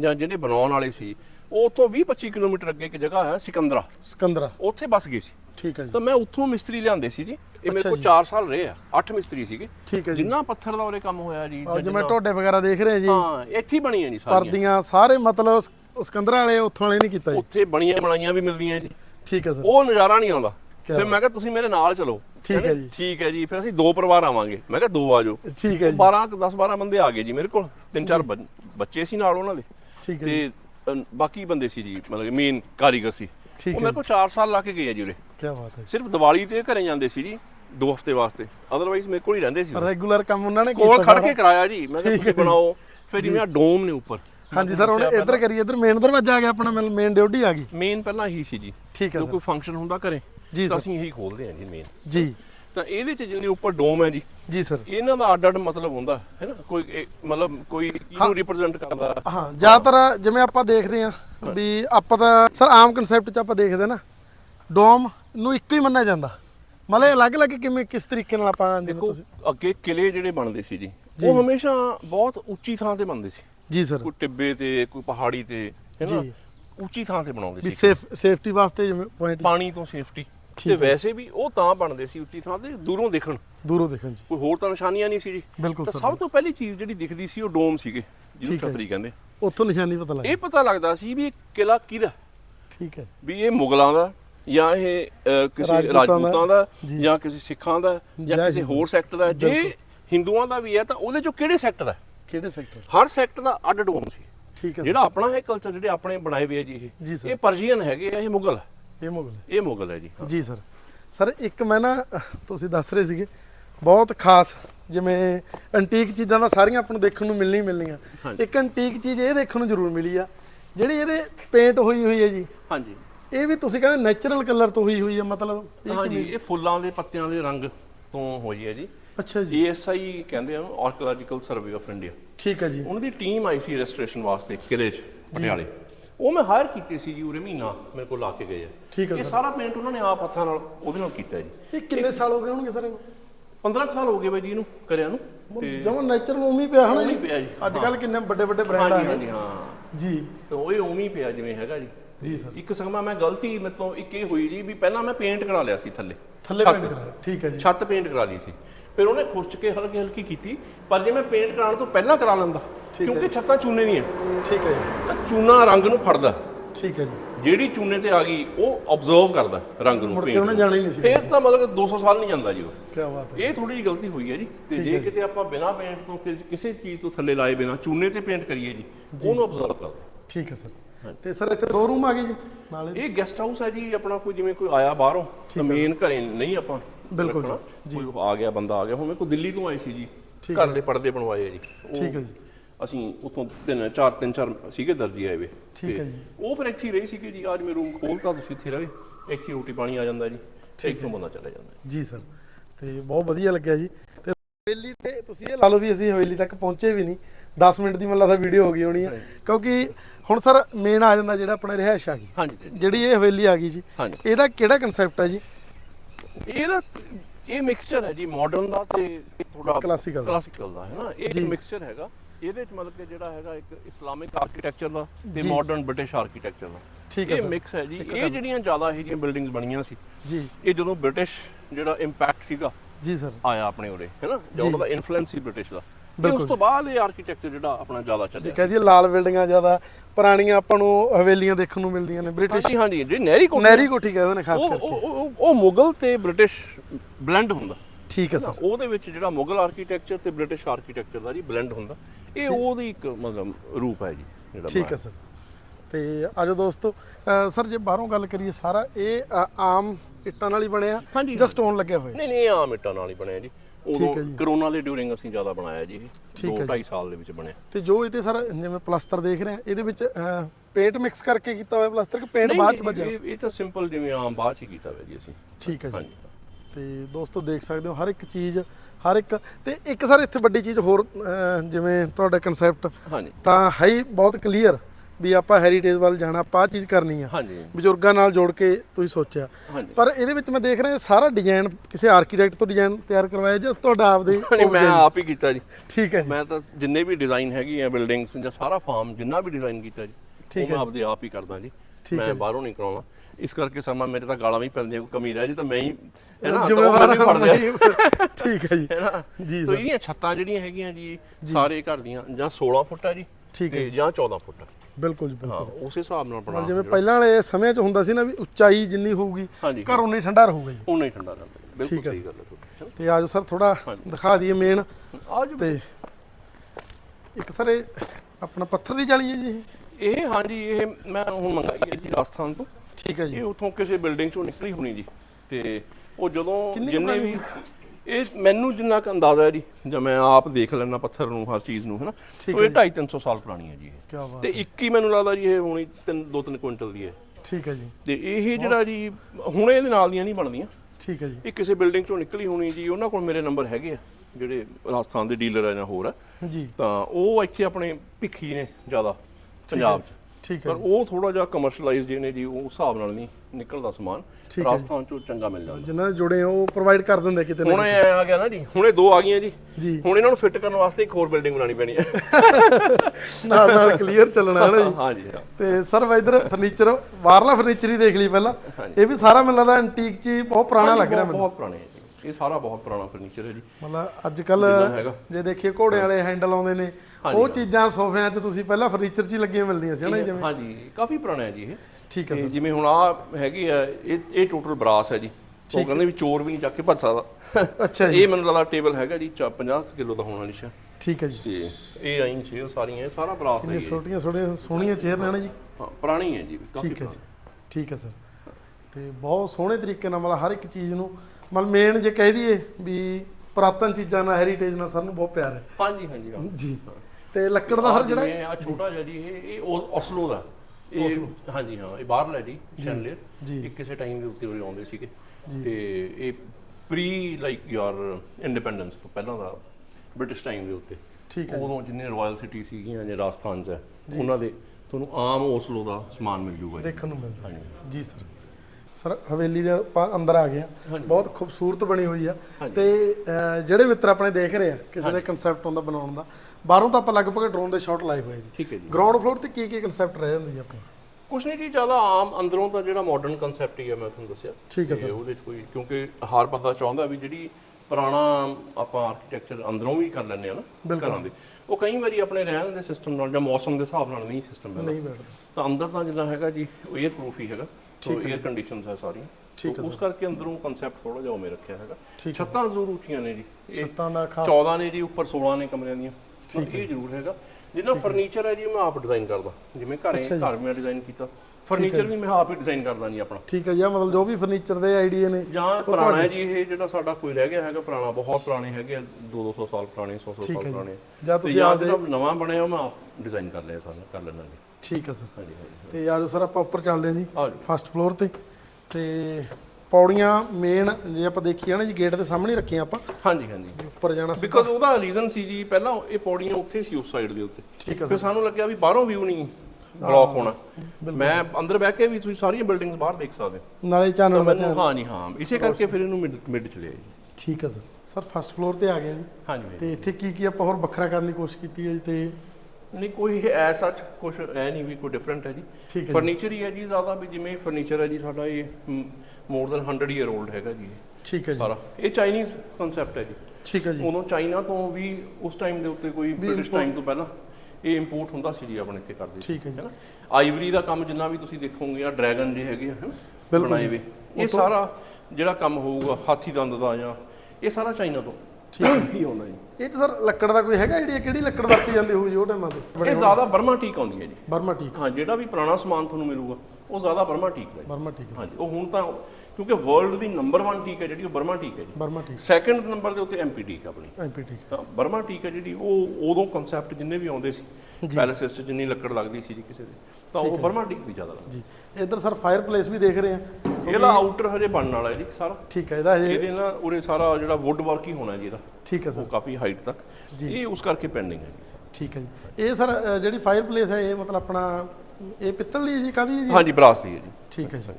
ਜਾਂ ਜਿਹੜੇ ਬਣਾਉਣ ਵਾਲੇ ਸੀ ਉਹ ਤੋਂ 20 25 ਕਿਲੋਮੀਟਰ ਅੱਗੇ ਇੱਕ ਜਗ੍ਹਾ ਹੈ ਸਿਕੰਦਰਾ। ਸਿਕੰਦਰਾ। ਉੱਥੇ ਬਸ ਗਏ ਸੀ। ਠੀਕ ਹੈ ਜੀ। ਤਾਂ ਮੈਂ ਉੱਥੋਂ ਮਿਸਤਰੀ ਲਿਆਂਦੇ ਸੀ ਜੀ। ਇਹ ਮੇਰੇ ਕੋਲ ਜੀ। 4 ਸਾਲ ਰਹੇ ਆ। 8 ਮਿਸਤਰੀ ਸੀਗੇ। ਠੀਕ ਹੈ ਜੀ। ਜਿੰਨਾ ਪੱਥਰ ਦਾ ਉਹਰੇ ਕੰਮ ਹੋਇਆ ਜੀ ਜਿਵੇਂ ਟੋਡੇ ਵਗੈਰਾ ਦੇਖ ਰਹੇ ਜੀ। ਹਾਂ ਇੱਥੇ ਹੀ ਬਣੀਆਂ ਜੀ ਸਾਰੀਆਂ। ਪਰਦੀਆਂ ਸਾਰੇ ਮਤਲਬ ਸਿਕੰਦਰਾ ਵਾਲੇ ਉੱਥੋਂ ਵਾਲੇ ਨਹੀਂ ਕੀਤਾ ਜੀ। ਉੱਥੇ ਬਣੀਆਂ ਬਣਾਈਆਂ ਵੀ ਮਿਲਦੀਆਂ ਜੀ। ਠੀਕ ਹੈ ਸਰ। ਉਹ ਨਜ਼ਾਰਾ ਨਹੀਂ ਆਉਂਦਾ। ਫਿਰ ਮੈਂ ਕਿਹਾ ਤੁਸੀਂ ਮੇਰੇ ਨਾਲ ਚਲੋ। ਠੀਕ ਹੈ ਜੀ। ਠੀਕ ਹੈ ਜੀ। ਫਿਰ ਅਸੀਂ ਦੋ ਪਰਿਵਾਰ ਆਵਾਂਗੇ। ਮੈਂ ਕਿਹਾ ਦੋ ਆ ਜਾਓ। ਠੀਕ ਹੈ ਜੀ। 12 10 12 ਬੰਦੇ ਆ ਗਏ ਜੀ ਮੇਰੇ ਕੋਲ। ਤਿੰਨ ਚਾਰ ਬੱਚ- ਸੀ ਨਾਲ ਉਹਨਾਂ ਦੇ। ਠੀਕ ਹੈ ਜੀ। ਤੇ ਬਾਕੀ ਬੰਦੇ ਸੀ ਜੀ ਮਤਲਬ ਮੇਨ ਕਾਰੀਗਰ ਸੀ। ਠੀਕ ਉਹ ਹੈ ਮੇਰੇ ਕੋਲ 4 ਸਾਲ ਲਾ ਕੇ ਗਏ ਆ ਜੀ ਉਰੇ। ਕੀ ਬਾਤ ਹੈ ਸਿਰਫ ਦੀਵਾਲੀ ਤੇ ਘਰੇ ਜਾਂਦੇ ਸੀ ਜੀ ਦੋ ਹਫ਼ਤੇ ਵਾਸਤੇ। ਅਦਰਵਾਈਜ਼ ਮੇਰੇ ਕੋਲ ਹੀ ਰਹਿੰਦੇ ਸੀ ਉਹ। ਰੈਗੂਲਰ ਕੰਮ ਉਹਨਾਂ ਨੇ ਕੋਲ ਖੜ ਸਾਰਾ। ਕੇ ਕਰਾਇਆ ਜੀ। ਮੈਂ ਕਿਹਾ ਤੁਸੀਂ ਬਣਾਓ। ਫਿਰ ਜਿਵੇਂ ਆ ਡੋਮ ਨੇ ਉੱਪਰ। ਹਾਂਜੀ ਸਰ ਹੁਣ ਇੱਧਰ ਕਰੀਏ ਇੱਧਰ ਮੇਨ ਦਰਵਾਜ਼ਾ ਆ ਗਿਆ ਆਪਣਾ ਮੇਨ ਡਿਊਟੀ ਆ ਗਈ। ਮੇਨ ਪਹਿਲਾਂ ਹੀ ਸੀ ਜੀ। ਠੀਕ ਹੈ ਸਰ। ਕੋਈ ਫੰਕਸ਼ਨ ਹੁੰਦਾ ਘਰੇ ਜੀ ਤਾਂ ਸਰ। ਅਸੀਂ ਇਹੀ ਖੋਲਦੇ ਹਾਂ ਜੀ ਮੇਨ ਜੀ। ਤਾਂ ਇਹਦੇ ਚ ਜਿਹੜੇ ਉੱਪਰ ਡੋਮ ਹੈ ਜੀ ਜੀ ਸਰ। ਇਹਨਾਂ ਦਾ ਅੱਡ ਅੱਡ ਮਤਲਬ ਹੁੰਦਾ ਹੈ ਨਾ? ਕੋਈ ਇਹ- ਮਤਲਬ ਕੋਈ ਇਹਨੂੰ ਰਿਪਰੈਜ਼ੈਂਟ ਕਰਦਾ। ਹਾਂ ਜ਼ਿਆਦਾਤਰ ਜਿਵੇਂ ਆਪਾਂ ਦੇਖਦੇ ਹਾਂ ਵੀ ਆਪਾਂ ਤਾਂ ਸਰ ਆਮ ਕਨਸੈਪਟ 'ਚ ਆਪਾਂ ਦੇਖਦੇ ਨਾ ਡੋਮ ਨੂੰ ਇੱਕੋ ਹੀ ਮੰਨਿਆ ਜਾਂਦਾ। ਮਤਲਬ ਅਲੱਗ-ਅਲੱਗ ਕਿਵੇਂ ਕਿਸ ਤਰੀਕੇ ਨਾਲ ਆਪਾਂ ਦੇਖੋ ਅੱਗੇ ਕਿਲੇ ਜਿਹੜੇ ਬਣਦੇ ਸੀ ਜੀ। ਉਹ ਹਮੇਸ਼ਾ ਬਹੁਤ ਉੱਚੀ ਥਾਂ ਤੇ ਬਣਦੇ ਸੀ। ਜੀ ਸਰ। ਕੋਈ ਟਿੱਬੇ ਤੇ ਕੋਈ ਪਹਾੜੀ ਤੇ ਹੈ ਨਾ। ਉੱਚੀ ਥਾਂ ਤੇ ਬਣਾਉਂਦੇ ਵੀ ਸੀ। ਸੇਫ ਸੇਫਟੀ ਵਾਸਤੇ ਜਿਵੇਂ ਪੁਆਇੰਟ ਪਾਣੀ ਤੋਂ ਸੇਫਟੀ ਤੇ। ਵੈਸੇ ਵੀ ਉਹ ਤਾਂ ਬਣਦੇ ਸੀ ਉੱਚੀ ਥਾਂ ਤੇ ਦੂਰੋਂ ਦੇਖਣ ਦੂਰੋਂ ਦੇਖਣ ਜੀ ਕੋਈ ਹੋਰ ਤਾਂ ਨਿਸ਼ਾਨੀਆਂ ਨਹੀਂ ਸੀ ਜੀ ਬਿਲਕੁਲ ਸਰ ਸਭ ਤੋਂ ਪਹਿਲੀ ਚੀਜ਼ ਜਿਹੜੀ ਦਿਖਦੀ ਸੀ ਉਹ ਡੋਮ ਸੀਗੇ ਜਿਹਨੂੰ। ਛਤਰੀ ਕਹਿੰਦੇ ਉੱਥੋਂ ਨਿਸ਼ਾਨੀ ਪਤਾ ਲੱਗ ਇਹ ਪਤਾ ਲੱਗਦਾ ਸੀ ਵੀ ਇਹ ਕਿਲਾ ਕਿਹਦਾ ਠੀਕ ਹੈ ਵੀ ਇਹ ਮੁਗਲਾਂ ਦਾ ਜਾਂ ਇਹ ਕਿਸੇ ਰਾਜਪੂਤਾਂ ਦਾ, ਜੀ। ਕਿਸੇ ਸਿੱਖਾਂ ਦਾ ਜਾਂ ਕਿਸੇ। ਹੋਰ ਸੈਕਟ ਦਾ ਜੇ। ਹਿੰਦੂਆਂ ਦਾ ਵੀ ਹੈ ਤਾਂ ਉਹਦੇ ਚੋਂ ਕਿਹੜੇ ਸੈਕਟ ਦਾ ਹੈ? ਕਿਹੜੇ ਸੈਕਟਰ ਹਰ ਸੈਕਟ ਦਾ ਅੱਡ ਡੋਮ ਸੀ ਠੀਕ ਹੈ ਜਿਹੜਾ ਆਪਣਾ ਹੈ ਕਲਚਰ ਜਿਹੜੇ ਆਪਣੇ ਬਣਾਏ ਹੋਏ ਜੀ ਇਹ। ਇਹ ਪਰਸ਼ੀਅਨ ਹੈਗੇ ਆ ਇਹ ਮੁਗਲ ਹੈ। ਇਹ ਮੁਗਲ ਇਹ ਮੁਗਲ ਹੈ ਜੀ ਹਾਂ। ਜੀ ਸਰ। ਸਰ ਇੱਕ ਮੈਂ ਨਾ ਤੁਸੀਂ ਦੱਸ ਰਹੇ ਸੀਗੇ ਬਹੁਤ ਖਾਸ ਜਿਵੇਂ ਐਂਟੀਕ ਚੀਜ਼ਾਂ ਦਾ ਸਾਰੀਆਂ ਆਪਾਂ ਨੂੰ ਦੇਖਣ ਨੂੰ ਮਿਲਣੀ ਮਿਲਣੀਆਂ। ਹਾਂਜੀ। ਇੱਕ ਐਂਟੀਕ ਚੀਜ਼ ਇਹ ਦੇਖਣ ਨੂੰ ਜ਼ਰੂਰ ਮਿਲੀ ਆ ਜਿਹੜੀ ਇਹਦੇ ਪੇਂਟ ਹੋਈ ਹੋਈ ਹੈ ਜੀ। ਹਾਂਜੀ। ਇਹ ਵੀ ਤੁਸੀਂ ਕਹਿੰਦੇ ਨੇਚਰਲ ਕਲਰ ਤੋਂ ਹੋਈ ਹੋਈ ਹੈ ਮਤਲਬ ਇਹ ਹਾਂਜੀ ਇਹ ਫੁੱਲਾਂ ਦੇ ਪੱਤਿਆਂ ਦੇ ਰੰਗ ਤੋਂ ਹੋਈ ਹੈ ਜੀ। ਅੱਛਾ ਜੀ। ਏਐਸਆਈ ਕਹਿੰਦੇ ਆ ਆਰਕੀਓਲੋਜੀਕਲ ਸਰਵੇ ਆਫ ਇੰਡੀਆ ਠੀਕ ਹੈ ਜੀ। ਉਹਨਾਂ ਦੀ ਟੀਮ ਆਈ ਸੀ ਰੈਸਟੋਰੇਸ਼ਨ ਵਾਸਤੇ ਕਿਲੇ 'ਚ ਪਟਿਆਲੇ। ਉਹ ਮੈਂ ਹਾਇਰ ਕੀਤੀ ਸੀ ਜੀ ਉਰੇ ਮਹੀਨਾ ਮੇਰੇ ਕੋਲ ਲਾ ਕੇ ਗਏ ਆ। ਠੀਕ ਹੈ ਇਹ ਸਰ। ਸਾਰਾ ਪੇਂਟ ਉਹਨਾਂ ਨੇ ਆਪ ਹੱਥਾਂ ਨਾਲ ਉਹਦੇ ਨਾਲ ਕੀਤਾ ਜੀ। ਇਹ ਕਿੰਨੇ ਸਾਲ ਹੋ ਗਏ ਹੋਣਗੇ ਸਰ ਇਹਨੂੰ? 15 ਕੁ ਸਾਲ ਹੋ ਗਏ ਬਾਈ ਜੀ ਇਹਨੂੰ ਕਰਿਆ ਨੂੰ। ਤੇ ਜਮਾਂ ਨੇਚਰਲ ਉਮੀ ਪਿਆ ਹਨਾ ਉਵੇਂ ਹੀ ਪਿਆ ਜੀ ਅੱਜ ਕੱਲ ਕਿੰਨੇ ਵੱਡੇ ਵੱਡੇ ਬ੍ਰਾਂਡ ਆ ਹਾਂਜੀ ਗਏ। ਹਾਂਜੀ ਹਾਂ। ਜੀ। ਤੇ ਉਹ ਹੀ ਉਵੇਂ ਹੀ ਪਿਆ ਜਿਵੇਂ ਹੈਗਾ ਜੀ। ਜੀ ਸਰ। ਇੱਕ ਸਮਾਂ ਮੈਂ ਗਲਤੀ ਮੇਰੇ ਤੋਂ ਇੱਕ ਇਹ ਹੋਈ ਜੀ ਵੀ ਪਹਿਲਾਂ ਮੈਂ ਪੇਂਟ ਕਰਾ ਲਿਆ ਸੀ ਥੱਲੇ। ਥੱਲੇ ਛੱਤ। ਪੇਂਟ ਕਰਾਇਆ ਠੀਕ ਹੈ ਜੀ। ਛੱਤ ਪੇਂਟ ਕਰਾ ਲਈ ਸੀ। ਫਿਰ ਉਹਨੇ ਖੁਰਚ ਕੇ ਹਲਕੀ ਹਲਕੀ ਕੀਤੀ ਪਰ ਜੇ ਮੈਂ ਪੇਂਟ ਕਰਾਉਣ ਤੋਂ ਪਹਿਲਾਂ ਕਰਾ ਲੈਂਦਾ ਕਿਉਂਕਿ ਛੱਤਾਂ ਚੂਨੇ ਦੀਆਂ। ਠੀਕ ਹੈ ਜੀ। ਤਾਂ ਚੂਨਾ ਰੰਗ ਨੂੰ ਫੜਦਾ। ਠੀਕ ਹੈ ਜੀ। ਜਿਹੜੀ ਚੂਨੇ ਤੇ ਆ ਗਈ ਉਹ ਆਬਜ਼ਰਵ ਕਰਦਾ ਰੰਗ ਨੂੰ ਮੁੜ ਕੇ ਉਹਨੇ ਨੂੰ। ਜਾਣਾ ਹੀ ਨਹੀਂ ਸੀ। ਫਿਰ ਤਾਂ ਮਤਲਬ 200 ਸਾਲ ਨਹੀਂ ਜਾਂਦਾ ਜੀ ਉਹ। ਕੀ ਬਾਤ ਹੈ। ਇਹ ਥੋੜੀ ਜਿਹੀ ਗਲਤੀ ਹੋਈ ਹੈ ਜੀ। ਤੇ ਜੇ ਕਿਤੇ ਆਪਾਂ ਬਿਨਾ ਪੇਂਟ ਤੋਂ ਕਿਸੇ ਚੀਜ਼ ਤੋਂ ਥੱਲੇ ਲਾਏ ਬਿਨਾ ਚੂਨੇ ਤੇ ਪੇਂਟ ਕਰੀਏ ਜੀ ਉਹਨੂੰ ਆਬਜ਼ਰਵ ਕਰਦਾ। ਠੀਕ ਹੈ ਸਰ। ਤੇ ਸਰ ਇੱਥੇ ਦੋ ਰੂਮ ਆ ਗਏ ਜੀ ਨਾਲੇ? ਇਹ ਗੈਸਟ ਹਾਊਸ ਹੈ ਜੀ ਆਪਣਾ ਕੋਈ ਜਿਵੇਂ ਕੋਈ ਆਇਆ ਬਾਹਰੋਂ ਤਾਂ ਮੇਨ ਘਰੇ ਨਹੀਂ ਆਪਾਂ ਬਿਲਕੁਲ ਰੱਖਣਾ। ਕੋਈ ਆ ਗਿਆ ਬੰਦਾ ਆ ਗਿਆ ਹੁਣ ਮੇਰੇ ਦਿੱਲੀ ਤੋਂ ਆਏ ਸੀ ਜੀ। ਘਰ ਦੇ ਪਰਦੇ ਬਣਵਾਏ ਆ ਜੀ। ਠੀਕ ਹੈ ਜੀ। ਅਸੀਂ ਉਤੋਂ ਤਿੰਨ ਚਾਰ ਤਿੰਨ ਚਾਰ ਸੀਗੇ ਦਰਜੀ ਆਏ ਵੇ। ਠੀਕ ਹੈ ਜੀ। ਉਹ ਫਿਰ ਇੱਥੇ ਹੀ ਰਹੀ ਸੀ ਕਿ ਜੀ। ਅੱਜ ਮੈਂ ਰੂਮ ਖੋਲਤਾ ਤੁਸੀਂ ਇੱਥੇ ਰਹੇ ਇੱਥੇ ਰੋਟੀ ਪਾਣੀ ਆ ਜਾਂਦਾ ਜੀ। ਤੇ ਇੱਥੋਂ ਬੰਦਾ ਚਲਾ ਜਾਂਦਾ। ਜੀ ਸਰ। ਤੇ ਬਹੁਤ ਵਧੀਆ ਲੱਗਿਆ ਜੀ। ਤੇ ਹਵੇਲੀ ਤੇ ਤੁਸੀਂ ਇਹ ਲਾ ਲਓ ਵੀ ਅਸੀਂ ਹਵੇਲੀ ਤੱਕ ਪਹੁੰਚੇ ਵੀ ਨਹੀਂ। 10 ਮਿੰਟ ਦੀ ਮੈਨੂੰ ਲੱਗਦਾ ਵੀਡੀਓ ਹੋ ਗਈ ਹੋਣੀ ਹੈ। ਕਿਉਂਕਿ ਹੁਣ ਸਰ ਮੇਨ ਆ ਜਾਂਦਾ ਜਿਹੜਾ ਆਪਣਾ ਰਿਹਾਇਸ਼ ਆ ਗਈ। ਹਾਂਜੀ ਜਿਹੜੀ ਇਹ ਹਵੇਲੀ ਆ ਗਈ ਜੀ। ਇਹਦਾ ਕਿਹੜਾ ਕਨਸੈਪਟ ਹੈ ਜੀ? ਇਹ ਨਾ ਇਹ ਮਿਕਸਚਰ ਹੈ ਜੀ। ਮਾਡਰਨ ਦਾ ਤੇ ਥੋੜਾ ਕਲਾਸੀਕਲ ਕਲਾਸਿਕਲ ਦਾ। ਹੈ ਨਾ? ਇਹ। ਮਿਕਸਚਰ ਹੈਗਾ। ਇਹਦੇ ਚ ਮਤਲਬ ਕਿ ਜਿਹੜਾ ਹੈਗਾ ਇੱਕ ਇਸਲਾਮਿਕ ਆਰਕੀਟੈਕਚਰ ਦਾ ਤੇ ਜੀ। ਮਾਡਰਨ ਬ੍ਰਿਟਿਸ਼ ਆਰਕੀਟੈਕਚਰ ਦਾ। ਠੀਕ ਹੈ ਇਹ ਮਿਕਸ ਹੈ ਜੀ। ਇਹ ਜਿਹੜੀਆਂ ਜ਼ਿਆਦਾ ਇਹ ਜਿਹੀਆਂ ਬਿਲਡਿੰਗਸ ਬਣੀਆਂ ਸੀ ਜੀ। ਇਹ ਜਦੋਂ ਬ੍ਰਿਟਿਸ਼ ਜਿਹੜਾ ਇੰਪੈਕਟ ਸੀਗਾ ਜੀ ਸਰ। ਆਇਆ ਆਪਣੇ ਉਰੇ ਹੈ ਨਾ? ਜੀ। ਜਾਂ। ਉਹਨਾਂ ਦਾ ਇਨਫਲੂਐਂਸ ਸੀ ਬ੍ਰਿਟਿਸ਼ ਦਾ। ਬਿਲਕੁਲ ਉਸ ਤੋਂ ਬਾਅਦ ਇਹ ਆਰਕੀਟੈਕਚਰ ਜਿਹੜਾ ਆਪਣਾ ਜ਼ਿਆਦਾ ਜੇ ਚੱਲਿਆ ਦਈਏ ਲਾਲ ਬਿਲਡਿੰਗਾਂ ਜ਼ਿਆਦਾ ਪੁਰਾਣੀਆਂ ਆਪਾਂ ਨੂੰ ਹਵੇਲੀਆਂ ਦੇਖਣ ਨੂੰ ਮਿਲਦੀਆਂ ਨੇ ਬ੍ਰਿਟਿਸ਼ ਹਾਂਜੀ ਹਾਂਜੀ ਜਿਹੜੀ ਨਹਿਰੀ ਕੋਠੀ। ਨਹਿਰੀ ਕੋਠੀ ਕਹਿੰਦੇ ਨੇ ਖਾਸ ਕਰਕੇ। ਉਹ ਮੁਗਲ ਤੇ ਬ੍ਰਿਟਿਸ਼ ਬਲੈਂਡ ਹੁੰਦਾ। ਠੀਕ ਹੈ ਸਰ। ਉਹਦੇ ਵਿੱਚ ਜਿਹੜਾ ਮੁਗਲ ਆਰਕੀਟੈਕਚਰ ਤੇ ਬ੍ਰਿਟਿਸ਼ ਆਰਕੀਟੈਕਚਰ ਦਾ ਜੀ ਬਲੈਂਡ ਹੁੰਦਾ। ਇਹ ਉਹਦੀ ਇੱਕ ਮਤਲਬ ਰੂਪ ਹੈ ਜੀ ਜਿਹੜਾ ਠੀਕ ਹੈ ਸਰ। ਤੇ ਆਜੋ ਦੋਸਤੋ ਸਰ ਜੇ ਬਾਹਰੋਂ ਗੱਲ ਕਰੀਏ ਸਾਰਾ ਇਹ ਆਮ ਇੱਟਾਂ ਨਾਲ ਹੀ ਬਣਿਆ ਜਾਂ ਸਟੋਨ ਲੱਗਿਆ ਹੋਇਆ? ਨਹੀਂ ਨਹੀਂ ਇਹ ਆਮ ਇੱਟਾਂ ਨਾਲ ਹੀ ਬਣਿਆ ਜੀ। ਉਦੋਂ। ਕਰੋਨਾ ਦੇ ਡਿਊਰਿੰਗ ਅਸੀਂ ਜ਼ਿਆਦਾ ਬਣਾਇਆ ਜੀ ਇਹ। ਠੀਕ ਹੈ 2 ਜੀ। 2.5 ਸਾਲ ਦੇ ਵਿੱਚ ਬਣਿਆ। ਤੇ ਜੋ ਇਹਦੇ ਸਰ ਜਿਵੇਂ ਪਲਾਸਟਰ ਦੇਖ ਰਹੇ ਆ ਇਹਦੇ ਵਿੱਚ ਪੇਂਟ ਮਿਕਸ ਕਰਕੇ ਕੀਤਾ ਹੋਇਆ ਪਲਾਸਟਰ ਕਿ ਪੇਂਟ ਬਾਅਦ ਚ ਵੱਜਿਆ ਇਹ ਤਾਂ ਸਿੰਪਲ ਜਿਵੇਂ ਆਮ ਬਾਅਦ ਚ ਕੀਤਾ ਹੋਇਆ ਜੀ ਅਸੀਂ। ਠੀਕ ਹੈ ਜੀ। ਤੇ ਦੋਸਤੋ ਦੇਖ ਸਕਦੇ ਹੋ ਹਰ ਇੱਕ ਚੀਜ਼ ਹਰ ਇੱਕ ਤੇ ਇੱਕ ਸਰ ਇੱਥੇ ਵੱਡੀ ਚੀਜ਼ ਹੋਰ ਅਹ, ਜਿਵੇਂ ਤੁਹਾਡਾ ਕਨਸੈਪਟ ਹਾਂਜੀ। ਤਾਂ ਹੈ ਹੀ ਬਹੁਤ ਕਲੀਅਰ ਵੀ ਆਪਾਂ ਹੈਰੀਟੇਜ ਵੱਲ ਜਾਣਾ ਆਪਾਂ ਆਹ ਚੀਜ਼ ਕਰਨੀ ਆ। ਹਾਂਜੀ। ਬਜ਼ੁਰਗਾਂ ਨਾਲ ਜੋੜ ਕੇ ਤੁਸੀਂ ਸੋਚਿਆ। ਹਾਂਜੀ। ਪਰ ਇਹਦੇ ਵਿੱਚ ਮੈਂ ਦੇਖ ਰਿਹਾ ਸਾਰਾ ਡਿਜ਼ਾਈਨ ਕਿਸੇ ਆਰਕੀਟੈਕਟ ਤੋਂ ਡਿਜ਼ਾਈਨ ਤਿਆਰ ਕਰਵਾਇਆ ਜਾਂ ਤੁਹਾਡਾ ਆਪਦੇ ਨਹੀਂ ਮੈਂ ਆਪ ਹੀ ਕੀਤਾ ਜੀ। ਠੀਕ ਹੈ ਜੀ। ਮੈਂ ਤਾਂ ਜਿੰਨੇ ਵੀ ਡਿਜ਼ਾਈਨ ਹੈਗੀ ਆ ਬਿਲਡਿੰਗਸ ਜਾਂ ਸਾਰਾ ਫਾਰਮ ਜਿੰਨਾ ਵੀ ਡਿਜ਼ਾਈਨ ਕੀਤਾ ਜੀ ਠੀਕ ਉਹ ਮੈਂ ਆਪਦੇ ਆਪ ਹੀ ਕਰਦਾ ਜੀ। ਠੀਕ ਹੈ ਮੈਂ ਬਾਹਰੋਂ ਨਹੀਂ ਕਰਾਉਣਾ। ਇਸ ਕਰਕੇ ਸਮਾਂ ਮੇਰੇ ਤਾਂ ਗਾਲਾਂ ਵੀ ਪੈਂਦੀਆਂ ਕੋਈ ਕਮੀ ਰਹਿ ਜੇ ਤਾਂ ਮੈਂ ਹੀ ਹੈ ਨਾ? ਜ਼ਿੰਮੇਵਾਰ ਮੈਨੂੰ ਫੜ ਲਿਆ ਠੀਕ ਹੈ ਜੀ। ਹੈ ਨਾ? ਜੀ ਤੋ ਇਹਦੀਆਂ ਛੱਤਾਂ ਜਿਹੜੀਆਂ ਹੈਗੀਆਂ ਜੀ ਸਾਰੇ ਘਰ ਦੀਆਂ ਜਾਂ 16 ਫੁੱਟ ਆ ਜੀ ਠੀਕ ਹੈ ਤੇ ਜਾਂ। 14 ਫੁੱਟ। ਆ। ਬਿਲਕੁਲ ਜੀ ਹਾਂ ਬਿਲਕੁਲ ਉਸ ਹਿਸਾਬ ਨਾਲ ਬਣਾ ਜਿਵੇਂ ਪਹਿਲਾਂ ਵਾਲੇ ਸਮੇਂ 'ਚ ਹੁੰਦਾ ਸੀ ਨਾ ਵੀ ਉੱਚਾਈ ਜਿੰਨੀ ਹੋਊਗੀ ਹਾਂਜੀ ਘਰ ਉਨੀ ਠੰਡਾ ਰਹੂਗਾ ਜੀ। ਉਹ ਨਹੀਂ ਠੰਡਾ ਰਹਿੰਦਾ ਜੀ। ਬਿਲਕੁਲ ਠੀਕ ਹੈ। ਸਹੀ ਗੱਲ ਹੈ ਤੁਹਾਡੀ। ਤੇ ਆਜੋ ਸਰ ਥੋੜਾ ਹਾਂਜੀ। ਦਿਖਾ ਦਈਏ ਮੇਨ ਆ ਜੋ। ਤੇ ਇੱਕ ਸਰ ਇਹ ਆਪਣਾ ਪੱਥਰ ਦੀ ਜਾਲੀ ਹੈ ਜੀ ਇਹ? ਇਹ ਹਾਂਜੀ ਇਹ ਮੈਂ ਹੁਣ ਮੰਗਾਈ ਹੈ ਜੀ ਰਾਜਸਥਾਨ ਤੋਂ। ਠੀਕ ਹੈ ਜੀ। ਇਹ ਉਥੋਂ ਕਿਸੇ ਬਿਲਡਿੰਗ ਚੋਂ ਨਿਕਲੀ ਹੋਣੀ ਜੀ। ਤੇ ਉਹ ਜਦੋਂ ਜਿੰਨੇ ਵੀ ਇਹ ਮੈਨੂੰ ਜਿੰਨਾ ਕੁ ਅੰਦਾਜ਼ਾ ਹੈ ਜੀ ਜਾਂ ਮੈਂ ਆਪ ਦੇਖ ਲੈਣਾ ਪੱਥਰ ਨੂੰ ਹਰ ਚੀਜ਼ ਨੂੰ ਹੈ ਨਾ ਠੀਕ ਉਹ ਇਹ 2.5 300 ਸਾਲ ਪੁਰਾਣੀ ਹੈ ਜੀ ਇਹ। ਕੀ ਬਾਤ ਤੇ 21 ਮੈਨੂੰ ਲੱਗਦਾ ਜੀ ਇਹ ਹੋਣੀ 3 2 3 ਕੁਇੰਟਲ ਦੀ ਹੈ। ਠੀਕ ਹੈ ਜੀ। ਤੇ ਇਹ ਜਿਹੜਾ ਜੀ ਹੁਣ ਇਹਦੇ ਨਾਲ ਦੀਆਂ ਨਹੀਂ ਬਣਦੀਆਂ। ਠੀਕ ਹੈ ਜੀ। ਇਹ ਕਿਸੇ ਬਿਲਡਿੰਗ ਚੋਂ ਨਿਕਲੀ ਹੋਣੀ ਜੀ ਉਹਨਾਂ ਕੋਲ ਮੇਰੇ ਨੰਬਰ ਹੈਗੇ ਆ ਜਿਹੜੇ ਰਾਜਸਥਾਨ ਦੇ ਡੀਲਰ ਆ ਜਾਂ ਹੋਰ ਆ। ਜੀ। ਤਾਂ ਉਹ ਇੱਥੇ ਆਪਣੇ ਭਿੱਖੀ ਨੇ ਜ਼ਿਆਦਾ ਪੰਜਾਬ 'ਚ। ਠੀਕ ਹੈ ਪਰ ਉਹ ਥੋੜਾ ਜਿਹਾ ਕਮਰਸ਼ੀਅਲਾਈਜ਼ਡ ਨੇ ਜੀ ਉਹ ਹਿਸਾਬ ਨਾਲ ਨਹੀਂ ਨਿਕਲਦਾ ਸਮਾਨ। ਠੀਕ ਹੈ। ਰਾਜਸਥਾਨ ਚੋਂ ਚੰਗਾ ਮਿਲ ਜਾਂਦਾ ਜਿਨ੍ਹਾਂ ਦੇ ਜੁੜੇ ਆ ਉਹ ਪ੍ਰੋਵਾਈਡ ਕਰ ਦਿੰਦੇ ਕਿਤੇ ਨਾ ਹੁਣ ਇਹ ਆ ਗਿਆ ਨਾ ਜੀ ਹੁਣੇ ਦੋ ਆ ਗਈਆਂ ਜੀ। ਜੀ। ਹੁਣ ਇਹਨਾਂ ਨੂੰ ਫਿੱਟ ਕਰਨ ਵਾਸਤੇ ਇੱਕ ਹੋਰ ਬਿਲਡਿੰਗ ਬਣਾਉਣੀ ਪੈਣੀ ਹੈ। ਨਾਲ ਨਾਲ ਕਲੀਅਰ ਚੱਲਣਾ ਹੈ ਨਾ ਜੀ? ਹਾਂਜੀ ਹਾਂ। ਤੇ ਸਰ ਇਧਰ ਫਰਨੀਚਰ ਬਾਹਰਲਾ ਫਰਨੀਚਰ ਹੀ ਦੇਖ ਲਈ ਪਹਿਲਾਂ। ਇਹ ਵੀ ਸਾਰਾ ਮੈਨੂੰ ਲੱਗਦਾ ਐਂਟੀਕ ਚ ਹੀ ਬਹੁਤ ਪੁਰਾਣਾ ਲੱਗ ਰਿਹਾ ਮੈਨੂੰ। ਬਹੁਤ ਪੁਰਾਣੇ ਹੈ ਜੀ। ਇਹ ਸਾਰਾ ਬਹੁਤ ਪੁਰਾਣਾ ਫਰਨੀਚਰ ਹੈ ਜੀ। ਮਤਲਬ ਅੱਜ ਕੱਲ ਜਿੰਨਾ ਹੈਗਾ। ਜੇ ਦੇਖੀਏ ਘੋੜੇ ਵਾਲੇ ਹੈਂਡਲ ਆਉਂਦੇ ਨੇ ਉਹ ਚੀਜ਼ਾਂ ਸੋਫਿਆਂ 'ਚ ਤੁਸੀਂ ਪਹਿਲਾਂ ਫਰਨੀਚਰ 'ਚ ਹੀ ਲੱਗੀਆਂ ਮਿਲਦੀਆਂ ਸੀ ਹਨਾ ਜਿਵੇਂ? ਹਾਂਜੀ ਕਾਫੀ ਪੁਰਾਣਾ ਹੈ ਜੀ ਇਹ। ਠੀਕ ਹੈ ਜਿਵੇਂ ਹੁਣ ਆ ਹੈਗੀ ਆ ਇਹ ਇਹ ਟੋਟਲ ਬਰਾਸ ਹੈ ਜੀ। ਉਹ ਕਹਿੰਦੇ ਵੀ ਚੋਰ ਵੀ ਨਹੀਂ ਚੱਕ ਕੇ ਭੱਜ ਸਕਦਾ। ਅੱਛਾ ਜੀ। ਇਹ ਮੈਨੂੰ ਲੱਗਦਾ ਟੇਬਲ ਹੈਗਾ ਜੀ 50 ਕਿਲੋ ਦਾ ਹੋਣਾ ਵਾਲੀ ਸ਼ਾ ਠੀਕ ਹੈ ਜੀ। ਤੇ ਇਹ ਆਈ ਛੇ ਉਹ ਸਾਰੀਆਂ ਇਹ ਸਾਰਾ ਬਰਾਸ ਹੀ ਇਹ ਛੋਟੀਆਂ ਛੋਟੀਆਂ ਸੋਹਣੀਆਂ ਚੇਅਰ ਨੇ ਨਾ ਜੀ? ਪੁਰਾਣੀ ਹੈ ਜੀ ਕਾਫੀ ਜੀ। ਠੀਕ ਹੈ ਸਰ। ਤੇ ਬਹੁਤ ਸੋਹਣੇ ਤਰੀਕੇ ਨਾਲ ਮਤਲਬ ਹਰ ਇੱਕ ਚੀਜ਼ ਨੂੰ ਮਤਲਬ ਮੇਨ ਜੇ ਕਹਿ ਦਈਏ ਵੀ ਪੁਰਾਤਨ ਚੀਜ਼ਾਂ ਨਾਲ ਹੈਰੀਟੇਜ ਨਾਲ ਸਾਨੂੰ ਬਹੁਤ ਪਿਆਰ ਹੈ। ਹਾਂਜੀ ਹਾਂਜੀ ਜੀ। ਤੇ ਲੱਕੜ ਦਾ ਹਰ ਜਿਹੜਾ ਆ ਛੋਟਾ ਜਿਹਾ ਜੀ ਇਹ ਇਹ ਓਸਲੋ ਦਾ। ਇਹ ਹਾਂਜੀ ਹਾਂ ਇਹ ਬਾਹਰ ਲੈ ਜੀ ਜੀ। ਇਹ ਕਿਸੇ ਟਾਈਮ ਦੇ ਉੱਤੇ ਉਰੇ ਆਉਂਦੇ ਸੀਗੇ। ਤੇ ਇਹ ਪ੍ਰੀ ਲਾਈਕ ਯੂਰ ਇੰਡੀਪੈਂਡੈਂਸ ਤੋਂ ਪਹਿਲਾਂ ਦਾ ਬ੍ਰਿਟਿਸ਼ ਟਾਈਮ ਦੇ ਉੱਤੇ। ਠੀਕ ਹੈ ਉਦੋਂ ਜਿੰਨੇ ਰਾਇਲ ਸਿਟੀ ਸੀਗੀਆਂ ਜੇ ਰਾਜਸਥਾਨ 'ਚ ਉਹਨਾਂ ਦੇ ਤੁਹਾਨੂੰ ਆਮ ਓਸਲੋ ਦਾ ਸਮਾਨ ਮਿਲ ਜੂਗਾ ਜੀ। ਦੇਖਣ ਨੂੰ ਮਿਲਦਾ ਹਾਂਜੀ। ਜੀ ਸਰ ਸਰ ਹਵੇਲੀ ਦੇ ਆਪਾਂ ਅੰਦਰ ਆ ਗਏ ਆ ਬਹੁਤ ਖੂਬਸੂਰਤ ਬਣੀ ਹੋਈ ਆ। ਤੇ ਜਿਹੜੇ ਮਿੱਤਰ ਆਪਣੇ ਦੇਖ ਰਹੇ ਆ ਕਿਸੇ ਦੇ ਕਨਸੈਪਟ ਹੁੰਦਾ ਬਣਾਉਣ ਦਾ ਬਾਹਰੋਂ ਤਾਂ ਆਪਾਂ ਲਗਭਗ ਡਰੋਨ ਦੇ ਸ਼ਾਟ ਲਾਏ ਹੋਏ ਜੀ। ਠੀਕ ਹੈ ਜੀ। ਗਰਾਊਂਡ ਫਲੋਰ ਤੇ ਕੀ ਕੀ ਕਨਸੈਪਟ ਰਹਿ ਜਾਂਦੇ ਜੀ ਆਪਣੇ? ਕੁਛ ਨਹੀਂ ਜੀ ਜ਼ਿਆਦਾ ਆਮ ਅੰਦਰੋਂ ਤਾਂ ਜਿਹੜਾ ਮਾਡਰਨ ਕਨਸੈਪਟ ਹੀ ਹੈ ਮੈਂ ਤੁਹਾਨੂੰ ਦੱਸਿਆ। ਠੀਕ ਹੈ ਤੇ ਉਹਦੇ 'ਚ ਕੋਈ ਕਿਉਂਕਿ ਹਰ ਬੰਦਾ ਚਾਹੁੰਦਾ ਵੀ ਜਿਹੜੀ ਪੁਰਾਣਾ ਆਪਾਂ ਆਰਕੀਟੈਕਚਰ ਅੰਦਰੋਂ ਵੀ ਕਰ ਲੈਂਦੇ ਆ ਨਾ ਘਰਾਂ ਦੇ। ਉਹ ਕਈ ਵਾਰੀ ਆਪਣੇ ਰਹਿਣ ਦੇ ਸਿਸਟਮ ਨਾਲ ਜਾਂ ਮੌਸਮ ਦੇ ਹਿਸਾਬ ਨਾਲ ਨਹੀਂ ਸਿਸਟਮ ਹੈ ਨਹੀਂ ਬੈਠਦਾ। ਤਾਂ ਅੰਦਰ ਤਾਂ ਜਿੰਨਾ ਹੈਗਾ ਜੀ ਉਹ 에ਅਰ ਪ੍ਰੂਫ ਹੀ ਹੈਗਾ ਸੋ 에ਅਰ ਕੰਡੀਸ਼ਨਸ ਹੈ ਸਾਰੀਆਂ। ਠੀਕ ਤਾਂ ਉਸ ਕਰਕੇ ਅੰਦਰੋਂ ਕਨਸੈਪਟ ਥੋੜਾ ਜਿਹਾ ਉਵੇਂ ਰੱਖਿਆ ਹੈਗਾ। ਛੱਤਾਂ ਜ਼ਰੂਰ ਉੱਚੀਆਂ ਨੇ ਜੀ। ਛੱਤਾਂ ਦਾ ਖਾਸ 14 ਨੇ ਜੀ ਉੱਪਰ 16 ਨੇ ਕਮਰਿਆਂ ਦੀਆਂ। ਤਾਂ ਇਹ ਜ਼ਰੂਰ ਹੈਗਾ। ਜਿੰਨਾ ਫਰਨੀਚਰ ਹੈ। ਜੀ ਮੈਂ ਆਪ ਡਿਜ਼ਾਈਨ ਕਰਦਾ। ਜਿਵੇਂ ਘਰੇ ਘਰ ਮੈਂ ਡਿਜ਼ਾਈਨ ਕੀਤਾ। ਫਰਨੀਚਰ ਵੀ ਮੈਂ ਆਪ ਹੀ ਡਿਜ਼ਾਈਨ ਕਰਦਾ ਜੀ ਆਪਣਾ। ਠੀਕ ਹੈ ਜੀ ਮਤਲਬ ਜੋ ਵੀ ਫਰਨੀਚਰ ਦੇ ਆਈਡੀਆ ਨੇ ਜਾਂ ਪੁਰਾਣਾ ਹੈ ਜੀ ਇਹ ਜਿਹੜਾ ਸਾਡਾ ਕੋਈ ਰਹਿ ਗਿਆ ਹੈਗਾ ਪੁਰਾਣਾ ਬਹੁਤ ਪੁਰਾਣੇ ਹੈਗੇ 200 ਸਾਲ ਪੁਰਾਣੇ 100 100 ਸਾਲ ਪੁਰਾਣੇ। ਜਾਂ ਤੁਸੀਂ ਆਪਦੇ ਜਿਹੜਾ ਨਵਾਂ ਬਣਿਆ ਮੈਂ ਆਪ ਡਿਜ਼ਾਈਨ ਕਰ ਲਿਆ ਸਾਰਾ ਕਰ ਲੈਣਾ ਜੀ। ਠੀਕ ਹੈ ਸਰ। ਤੇ ਆਜੋ ਸਰ ਆਪਾਂ ਉੱਪਰ ਚੱਲਦੇ ਹਾਂ ਜੀ ਫਸਟ ਫਲੋਰ ਤੇ। ਤੇ ਪੌੜੀਆਂ ਮੇਨ ਜੇ ਆਪਾਂ ਦੇਖੀਏ ਨਾ ਜੀ ਗੇਟ ਦੇ ਸਾਹਮਣੇ ਰੱਖੀਆਂ ਆਪਾਂ। ਹਾਂਜੀ ਹਾਂਜੀ। ਉੱਪਰ ਜਾਣਾ ਸੀ ਬਿਕਾਜ਼ ਉਹਦਾ ਰੀਜ਼ਨ ਸੀ ਜੀ ਪਹਿਲਾਂ ਇਹ ਪੌੜੀਆਂ ਉੱਥੇ ਸੀ ਉਸ ਸਾਈਡ ਦੇ ਉੱਤੇ। ਠੀਕ ਹੈ ਫਿਰ ਸਾਨੂੰ ਲੱਗਿਆ ਵੀ ਬਾਹਰੋਂ ਵਿਊ ਨਹੀਂ ਬਲੌਕ ਹੋਣਾ। ਮੈਂ ਅੰਦਰ ਬਹਿ ਕੇ ਵੀ ਤੁਸੀਂ ਸਾਰੀਆਂ ਬਿਲਡਿੰਗਸ ਬਾਹਰ ਦੇਖ ਸਕਦੇ ਨਾਲੇ ਚਾਨਣ ਮੈਨੂੰ ਹਾਂ ਜੀ ਹਾਂ। ਇਸੇ ਕਰਕੇ ਫਿਰ ਇਹਨੂੰ ਮਿਡ ਮਿਡ ਚ ਲਿਆ ਜੀ। ਠੀਕ ਹੈ ਸਰ। ਸਰ ਫਸਟ ਫਲੋਰ ਤੇ ਆ ਗਏ ਜੀ। ਹਾਂਜੀ। ਤੇ ਇੱਥੇ ਕੀ ਕੀ ਆਪਾਂ ਹੋਰ ਵੱਖਰਾ ਕਰਨ ਦੀ ਕੋਸ਼ਿਸ਼ ਕੀਤੀ ਹੈ ਜੀ ਤੇ ਨਹੀਂ ਕੋਈ ਐ ਸੱਚ ਕੁਝ ਐ ਨਹੀਂ ਵੀ ਕੋਈ ਡਿਫਰੈਂਟ ਹੈ ਜੀ। ਫਰਨੀਚਰ ਹੀ ਹੈ ਜੀ ਜ਼ਿਆਦਾ ਵੀ ਜਿਵੇਂ ਫਰਨੀਚਰ ਹੈ ਜੀ ਸਾਡਾ ਇਹ ਮੋਰ ਦਨ 100 ਈਅਰ 올ਡ ਹੈਗਾ ਜੀ ਇਹ। ਠੀਕ ਹੈ ਜੀ। ਸਾਰਾ। ਇਹ ਚਾਈਨੀਜ਼ ਕਨਸੈਪਟ ਹੈ ਜੀ। ਠੀਕ ਹੈ ਜੀ। ਉਦੋਂ ਚਾਈਨਾ ਤੋਂ ਵੀ ਉਸ ਟਾਈਮ ਦੇ ਉੱਤੇ ਕੋਈ ਬ੍ਰਿਟਿਸ਼ ਟਾਈਮ ਤੋਂ ਪਹਿਲਾਂ ਇਹ ਇੰਪੋਰਟ ਹੁੰਦਾ ਸੀ ਜੀ ਆਪਣੇ ਇੱਥੇ ਕਰਦੇ ਸੀ। ਠੀਕ ਹੈ ਜੀ। ਹੈਨਾ ਆਈਵਰੀ ਦਾ ਕੰਮ ਜਿੰਨਾ ਵੀ ਤੁਸੀਂ ਦੇਖੋਗੇ ਆ ਡਰੈਗਨ ਜੇ ਹੈਗੇ ਆ ਹੈਨਾ ਬਿਲਕੁਲ ਬਣਾਏ ਵੇ। ਇਹ ਸਾਰਾ ਜਿਹੜਾ ਕੰਮ ਹੋਊਗਾ ਹਾਥੀ ਦੰਦ ਦਾ ਜਾਂ ਇਹ ਸਾਰਾ ਚਾਈਨਾ ਤੋਂ ਠੀਕ ਹੀ। ਆਉਂਦਾ ਜੀ। ਇਹ ਤਾਂ ਸਰ ਲੱਕੜ ਦਾ ਕੋਈ ਹੈਗਾ ਜਿਹੜੀ ਕਿਹੜੀ ਲੱਕੜ ਵਰਤੀ ਜਾਂਦੀ ਹੋਊਗੀ ਉਹ ਟਾਈਮਾਂ ਤੇ ਇਹ ਜ਼ਿਆਦਾ ਬਰਮਾ ਟੀਕ ਆਉਂਦੀ ਹੈ ਜੀ। Burma teak. ਹਾਂ ਜਿਹੜਾ ਵੀ ਪੁਰਾਣਾ ਸਮਾਨ ਤੁਹਾਨੂੰ ਮਿਲੂਗਾ। ਉਹ ਜ਼ਿਆਦਾ ਬਰਮਾ ਦਾ ਜੀ। ਬਰਮਾ ਟੀਕ ਹਾਂਜੀ ਉਹ ਹੁਣ ਤਾਂ ਕਿਉਂਕਿ ਵਰਲਡ ਦੀ ਨੰਬਰ 1 ਟੀਕ ਹੈ ਜਿਹੜੀ ਉਹ ਬਰਮਾ ਟੀਕ ਹੈ ਜੀ। ਬਰਮਾ ਟੀਕ ਸੈਕੰਡ ਨੰਬਰ ਦੇ ਉੱਤੇ ਐਮਪੀ ਟੀਕ ਆਪਣੀ। ਐਮਪੀ ਟੀਕ ਤਾਂ ਬਰਮਾ ਟੀਕ ਹੈ ਜਿਹੜੀ ਉਹ ਉਦੋਂ ਕਨਸੈਪਟ ਜਿੰਨੇ ਵੀ ਆਉਂਦੇ ਸੀ ਪੈਲੇਸਿਸ 'ਚ ਜਿੰਨੀ ਲੱਕੜ ਲੱਗਦੀ ਸੀ ਜੀ ਕਿਸੇ ਦੇ ਤਾਂ ਉਹ ਬਰਮਾ ਟੀਕ ਵੀ ਜ਼ਿਆਦਾ ਲੱਗਦੀ। ਜੀ। ਇੱਧਰ ਸਰ ਫਾਇਰ ਪਲੇਸ ਵੀ ਦੇਖ ਰਹੇ ਆ ਇਹਦਾ ਆਊਟਰ ਹਜੇ ਬਣਨ ਵਾਲਾ ਹੈ ਜੀ ਸਾਰਾ। ਠੀਕ ਹੈ ਇਹਦਾ ਇਹ ਇਹਦੇ ਨਾਲ ਉਰੇ ਸਾਰਾ ਜਿਹੜਾ ਵੁੱਡ ਵਰਕ ਹੀ ਹੋਣਾ ਜੀ ਇਹਦਾ। ਠੀਕ ਹੈ ਉਹ ਸਰ ਕਾਫੀ ਹਾਈਟ ਤੱਕ। ਇਹ ਉਸ ਕਰਕੇ ਪੈਂਡਿੰਗ ਹੈ ਜੀ ਠੀਕ ਹੈ ਜੀ। ਇਹ ਸਰ ਜਿਹੜੀ ਫਾਇਰ ਪਲੇਸ ਹੈ ਇਹ ਮਤਲਬ ਆਪਣਾ ਇਹ ਪਿੱਤਲ ਦੀ ਹੈ ਜੀ ਕਾਦੀ ਹੈ ਜੀ? ਹਾਂਜੀ ਬਰਾਸ ਦੀ ਹੈ ਜੀ। ਠੀਕ ਹੈ ਜੀ।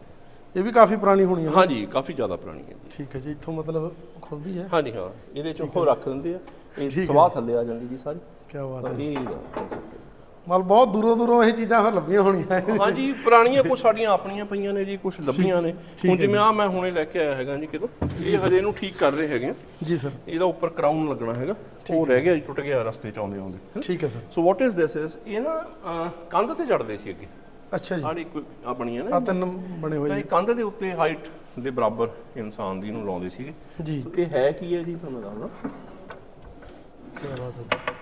ਇਹ ਵੀ ਕਾਫੀ ਪੁਰਾਣੀ ਹੋਣੀ ਹੈ ਹਾਂਜੀ ਕਾਫੀ ਜ਼ਿਆਦਾ ਪੁਰਾਣੀ ਹੈ ਜੀ। ਠੀਕ ਹੈ ਜੀ ਇੱਥੋਂ ਮਤਲਬ ਖੁੱਲਦੀ ਹੈ? ਹਾਂਜੀ ਹਾਂ। ਇਹਦੇ ਚ ਉਹ ਰੱਖ ਦਿੰਦੇ ਆ। ਇਹ ਸਵਾਹ ਥੱਲੇ ਆ ਜਾਂਦੀ ਜੀ ਸਾਰੀ। ਕੀ ਬਾਤ ਤਾਂ ਹੈ। ਇਹ ਇਹਦਾ concept ਹੈ। ਮਤਲਬ ਬਹੁਤ ਦੂਰੋਂ ਦੂਰੋਂ ਇਹ ਚੀਜ਼ਾਂ ਫਿਰ ਲੱਭੀਆਂ ਹੋਣੀਆਂ। ਹਾਂਜੀ ਪੁਰਾਣੀਆਂ ਕੁਝ ਸਾਡੀਆਂ ਆਪਣੀਆਂ ਪਈਆਂ ਨੇ ਜੀ ਕੁਝ ਲੱਭੀਆਂ ਨੇ। ਹੁਣ ਜਿਵੇਂ ਆ ਮੈਂ ਹੁਣੇ ਲੈ ਕੇ ਆਇਆ ਹੈਗਾ ਜੀ ਕਿਤੋਂ ਇਹ ਹਜੇ ਇਹਨੂੰ ਠੀਕ ਕਰ ਰਹੇ ਹੈਗੇ ਆ। ਜੀ ਸਰ। ਇਹਦਾ ਉੱਪਰ ਕਰਾਊਨ ਲੱਗਣਾ ਹੈਗਾ। ਉਹ ਰਹਿ ਗਿਆ ਜੀ ਟੁੱਟ ਗਿਆ ਰਸਤੇ ਚ ਆਉਂਦੇ ਆਉਂਦੇ। ਠੀਕ ਹੈ sir. So what is this is ਇਹ ਨਾ ਕੰਧ ਤੇ ਚੜਦੇ ਸੀ ਅੱਗੇ। ਅੱਛਾ ਜੀ। ਆੜੀ ਕੋਈ ਆ ਬਣੀ ਹੈ ਆ ਨਾ ਤਿੰਨ ਬਣੇ ਹੋਏ ਇਹ ਕੰਧ ਦੇ ਉੱਤੇ ਹਾਈਟ ਦੇ ਬਰਾਬਰ ਇਨਸਾਨ ਦੀ ਨੂੰ ਲਾਉਂਦੇ ਸੀਗੇ। ਜੀ। ਸੋ ਇਹ ਹੈ ਕੀ ਹੈ ਜੀ ਤੁਹਾਨੂੰ ਦੱਸਦਾ। ਕੀ ਬਾਤ ਹੈ।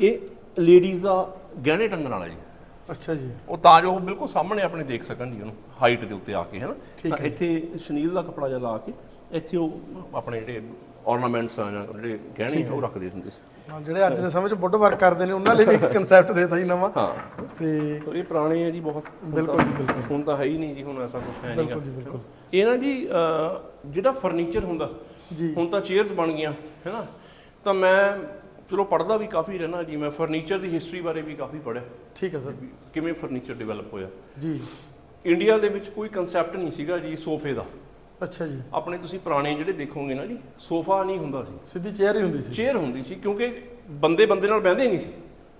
ਇਹ ਲੇਡੀਜ਼ ਦਾ ਗਹਿਣੇ ਟੰਗਣ ਵਾਲਾ ਜੀ। ਅੱਛਾ ਜੀ। ਉਹ ਤਾਂ ਜੋ ਉਹ ਬਿਲਕੁਲ ਸਾਹਮਣੇ ਆਪਣੇ ਦੇਖ ਸਕਣ ਜੀ ਉਹਨੂੰ ਹਾਈਟ ਦੇ ਉੱਤੇ ਆ ਕੇ ਹੈਨਾ? ਤਾਂ ਇੱਥੇ ਸ਼ਨੀਲ ਦਾ ਕਪੜਾ ਜਿਹਾ ਲਾ ਕੇ ਇੱਥੇ ਉਹ ਆਪਣੇ ਜਿਹੜੇ ornaments ਆ ਜਾਂ ਜਿਹੜੇ ਗਹਿਣੇ ਉਹ ਰੱਖਦੇ ਹੁੰਦੇ ਸੀ। ਹਾਂ, ਜਿਹੜੇ ਅੱਜ ਦੇ ਸਮੇਂ 'ਚ ਵੁੱਡ ਵਰਕ ਕਰਦੇ ਨੇ ਉਹਨਾਂ ਲਈ ਵੀ ਇੱਕ ਕਨਸੈਪਟ ਦੇਤਾ ਜੀ ਨਵਾਂ। ਹਾਂ। ਤੇ ਇਹ ਪੁਰਾਣੇ ਆ ਜੀ ਬਹੁਤ। ਹੁਣ ਬਿਲਕੁਲ ਤਾਂ- ਜੀ, ਬਿਲਕੁਲ। ਹੁਣ ਤਾਂ ਹੈ ਹੀ ਨਹੀਂ ਜੀ ਹੁਣ ਐਸਾ ਕੁਝ ਹੈ ਨਹੀਂਗਾ। ਬਿਲਕੁਲ ਜੀ ਬਿਲਕੁਲ। ਇਹ ਨਾ ਜੀ ਜਿਹੜਾ ਫਰਨੀਚਰ ਹੁੰਦਾ ਜੀ। ਹੁਣ ਤਾਂ ਚੇਅਰਸ ਬਣ ਗਈਆਂ ਹੈਨਾ? ਤਾਂ ਮੈਂ ਚਲੋ ਪੜਦਾ ਵੀ ਕਾਫੀ ਰਹਿਣਾ ਜੀ ਮੈਂ ਫਰਨੀਚਰ ਦੀ ਹਿਸਟਰੀ ਬਾਰੇ ਵੀ ਕਾਫੀ ਪੜਿਆ ਠੀਕ ਹੈ ਸਰ। ਕਿਵੇਂ ਫਰਨੀਚਰ ਡਿਵੈਲਪ ਹੋਇਆ। ਜੀ। ਇੰਡੀਆ ਦੇ ਵਿੱਚ ਕੋਈ ਕਨਸੈਪਟ ਨਹੀਂ ਸੀਗਾ ਜੀ ਸੋਫੇ ਦਾ। ਅੱਛਾ ਜੀ। ਆਪਣੇ ਤੁਸੀਂ ਪੁਰਾਣੇ ਜਿਹੜੇ ਦੇਖੋਗੇ ਨਾ ਜੀ ਸੋਫਾ ਨਹੀਂ ਹੁੰਦਾ ਸੀ। ਸਿੱਧੀ ਚੇਅਰ ਹੀ ਹੁੰਦੀ ਸੀ। ਚੇਅਰ ਹੁੰਦੀ ਸੀ ਕਿਉਂਕਿ ਬੰਦੇ ਬੰਦੇ ਨਾਲ ਬਹਿੰਦੇ ਨਹੀਂ ਸੀ।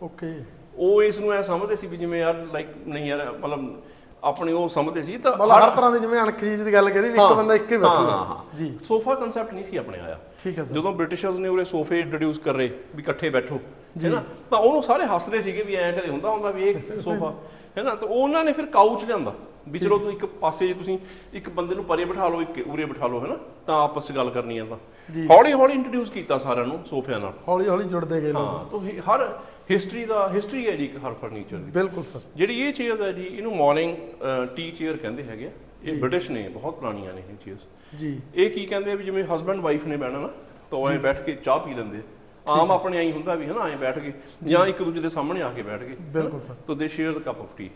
ਓਕੇ ਉਹ ਇਸ ਨੂੰ ਐ ਸਮਝਦੇ ਸੀ ਵੀ ਜਿਵੇਂ ਯਾਰ ਲਾਈਕ ਨਹੀਂ ਯਾਰ ਮਤਲਬ ਆਪਣੇ ਉਹ ਸਮਝਦੇ ਸੀ ਤਾਂ ਮਤਲਬ ਹਰ ਤਰ੍ਹਾਂ ਦੀ ਜਿਵੇਂ ਅਣਖ ਚੀਜ਼ ਦੀ ਗੱਲ ਕਹਦੀ ਵੀ ਇੱਕ ਬੰਦਾ ਇੱਕ ਹੀ ਹਾਂ, ਬੈਠੂਗਾ ਹਾਂ। ਜੀ। ਸੋਫਾ ਕਨਸੈਪਟ ਨਹੀਂ ਸੀ ਆਪਣੇ ਆਇਆ। ਠੀਕ ਹੈ ਸਰ। ਜਦੋਂ ਬ੍ਰਿਟਿਸ਼ਰਸ ਨੇ ਉਰੇ ਸੋਫੇ ਇੰਟਰੋਡਿਊਸ ਕਰ ਵੀ ਇਕੱਠੇ ਬੈਠੋ ਹੈਨਾ? ਤਾਂ ਉਹਨੂੰ ਸਾਰੇ ਹੱਸਦੇ ਸੀਗੇ ਵੀ ਐਂ ਕਦੇ ਹੁੰਦਾ ਹੁੰਦਾ ਵੀ ਇਹ ਸੋਫਾ ਹੈਨਾ? ਤਾਂ ਉਹਨਾਂ ਨੇ ਫਿਰ ਕਾਊਚ ਲਿਆਂਦਾ ਵੀ ਚਲੋ ਤੂੰ ਇੱਕ ਪਾਸੇ ਜੇ ਤੁਸੀਂ ਇੱਕ ਬੰਦੇ ਨੂੰ ਪਰੇ ਬਿਠਾ ਲਓ ਇੱਕ ਉਰੇ ਬਿਠਾ ਲਓ ਹੈਨਾ? ਤਾਂ ਆਪਸ 'ਚ ਗੱਲ ਕਰਨੀ ਆ ਤਾਂ। ਹੌਲੀ ਹੌਲੀ ਇੰਟਰੋਡਿਊਸ ਕੀਤਾ ਸਾਰਿਆਂ ਨੂੰ ਸੋਫਿਆਂ ਨਾਲ। ਹੌਲੀ ਹੌਲੀ ਜੁੜਦੇ ਗਏ ਲੋਕ। ਹਾਂ ਤਾਂ ਹਰ ਹਿਸਟਰੀ ਦਾ ਹਿਸਟਰੀ ਹੈ ਜੀ ਇੱਕ ਹਰ ਫਰਨੀਚਰ ਦੀ। ਬਿਲਕੁਲ ਸਰ। ਜਿਹੜੀ ਇਹ ਚੇਅਰ ਹੈ ਜੀ ਇਹਨੂੰ ਮਾਰਨਿੰਗ ਟੀ ਚੇਅਰ ਕਹਿੰਦੇ ਹੈਗੇ ਆ। ਇਹ ਬ੍ਰਿਟਿਸ਼ ਨੇ ਬਹੁਤ ਪੁਰਾਣੀਆਂ ਨੇ ਇਹ ਚੇਅਰਸ ਜੀ। ਇਹ ਕੀ ਕਹਿੰਦੇ ਆ ਵੀ ਜਿਵੇਂ ਹਸਬੰਡ ਵਾਈਫ ਨੇ ਬਹਿਣਾ ਨਾ ਤਾਂ ਉਹ ਐਂ ਬੈਠ ਕੇ ਚਾਹ ਪੀ ਲੈਂਦੇ। ਆਮ ਆਪਣੇ ਐਂ ਹੁੰਦਾ ਵੀ ਹਨਾ ਐਂ ਬੈਠ ਕੇ ਜਾਂ। ਇੱਕ ਦੂਜੇ ਦੇ ਸਾਹਮਣੇ ਆ ਕੇ ਬੈਠ ਗਏ ਬਿਲਕੁਲ ਸਰ। ਤਾਂ ਦੇ ਸ਼ੇਅਰ ਕੱਪ ਆਫ ਟੀ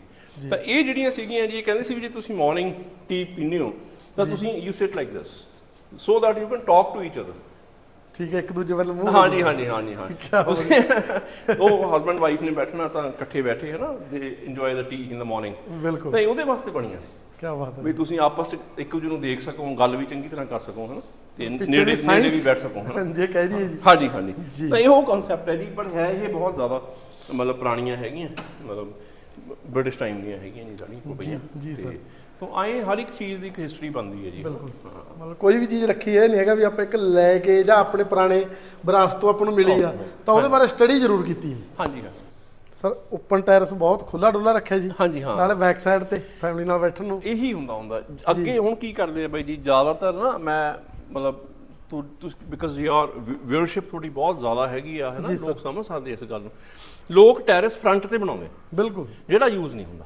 ਤਾਂ ਇਹ ਜਿਹੜੀਆਂ ਸੀਗੀਆਂ ਜੀ ਇਹ ਕਹਿੰਦੇ ਸੀ ਵੀ ਜੇ ਤੁਸੀਂ ਮਾਰਨਿੰਗ ਟੀ ਪੀਂਦੇ ਹੋ ਤਾਂ ਤੁਸੀਂ you sit like this so that you can talk to each other ਠੀਕ ਹੈ ਇੱਕ ਦੂਜੇ ਵੱਲ ਮੂੰਹ ਹਾਂਜੀ ਹਾਂਜੀ ਹਾਂਜੀ ਹਾਂ। ਤੁਸੀਂ ਉਹ ਹਸਬੰਡ ਵਾਈਫ ਨੇ ਬੈਠਣਾ ਤਾਂ ਇਕੱਠੇ ਬੈਠੇ ਹਨਾ ਦੇ enjoy the tea in the morning ਬਿਲਕੁਲ। ਤਾਂ ਉਹਦੇ ਵਾਸਤੇ ਬਣੀਆਂ ਸੀ। ਕੀ ਬਾਤ ਹੈ। ਵੀ ਤੁਸੀਂ ਆਪਸ ਚ ਇੱਕ ਦੂਜੇ ਨੂੰ ਦੇਖ ਸਕੋ ਗੱਲ ਵੀ ਚੰਗੀ ਤਰ੍ਹਾਂ ਕਰ ਸਕੋ ਹਨਾ ਤੇ ਨੇੜੇ ਨੇੜੇ ਵੀ ਬੈਠ ਸਕੋ ਹਨਾ। ਜੇ ਕਹਿ ਦਈਏ ਜੀ। ਹਾਂਜੀ ਹਾਂਜੀ। ਜੀ। ਤਾਂ ਇਹ ਉਹ ਕਨਸੈਪਟ ਹੈ ਜੀ ਪਰ ਹੈ ਇਹ ਬਹੁਤ ਜ਼ਿਆਦਾ ਮਤਲਬ ਪੁਰਾਣੀਆਂ ਹੈਗੀਆਂ ਮਤਲਬ ਬ੍ਰਿਟਿਸ਼ ਟਾਈਮ ਦੀਆਂ ਹੈਗੀਆਂ ਜੀ ਸਾਰੀਆਂ। ਪਈਆਂ ਜੀ ਸਰ। ਤਾਂ ਆਏ ਹਰ ਇੱਕ ਚੀਜ਼ ਦੀ ਇੱਕ ਹਿਸਟਰੀ ਬਣਦੀ ਹੈ ਜੀ। ਬਿਲਕੁਲ। ਮਤਲਬ ਕੋਈ ਵੀ ਚੀਜ਼ ਰੱਖੀ ਹੈ ਇਹ ਨਹੀਂ ਹੈਗਾ ਵੀ ਆਪਾਂ ਇੱਕ ਲੈ ਕੇ ਜਾਂ ਆਪਣੇ ਪੁਰਾਣੇ ਵਿਰਾਸਤ ਤੋਂ ਆਪਾਂ ਨੂੰ ਮਿਲੀ ਆ ਤਾਂ ਉਹਦੇ ਬਾਰੇ ਸਟੱਡੀ ਜ਼ਰੂਰ ਕੀਤੀ ਹੈ। ਹਾਂਜੀ ਹਾਂ। ਸਰ ਓਪਨ ਟੈਰਸ ਬਹੁਤ ਖੁੱਲਾ ਡੁੱਲਾ ਰੱਖਿਆ ਜੀ। ਹਾਂਜੀ ਹਾਂ। ਨਾਲੇ ਬੈਕ ਸਾਈਡ ਤੇ ਫੈਮਿਲੀ ਨਾਲ ਬੈਠਣ ਨੂੰ। ਇਹੀ ਹੁੰਦਾ ਹੁੰਦਾ। ਅੱਗੇ ਹੁਣ ਕੀ ਕਰਦੇ ਆ ਬਾਈ ਜੀ? ਜ਼ਿਆਦਾਤਰ ਨਾ ਮੈਂ ਮਤਲਬ ਤੂੰ ਬਿਕਾਜ਼ ਯੂਰ ਵਿਊਅਰਸ਼ਿਪ ਤੁਹਾਡੀ ਬਹੁਤ ਜ਼ਿਆਦਾ ਹੈਗੀ ਆ ਹੈ ਨਾ? ਲੋਕ ਸਮਝ ਸਕਦੇ ਇਸ ਗੱਲ ਨੂੰ। ਲੋਕ ਟੈਰੇਸ ਫਰੰਟ ਤੇ ਬਣਾਉਂਦੇ। ਬਿਲਕੁਲ। ਜਿਹੜਾ ਯੂਜ਼ ਨਹੀਂ ਹੁੰਦਾ।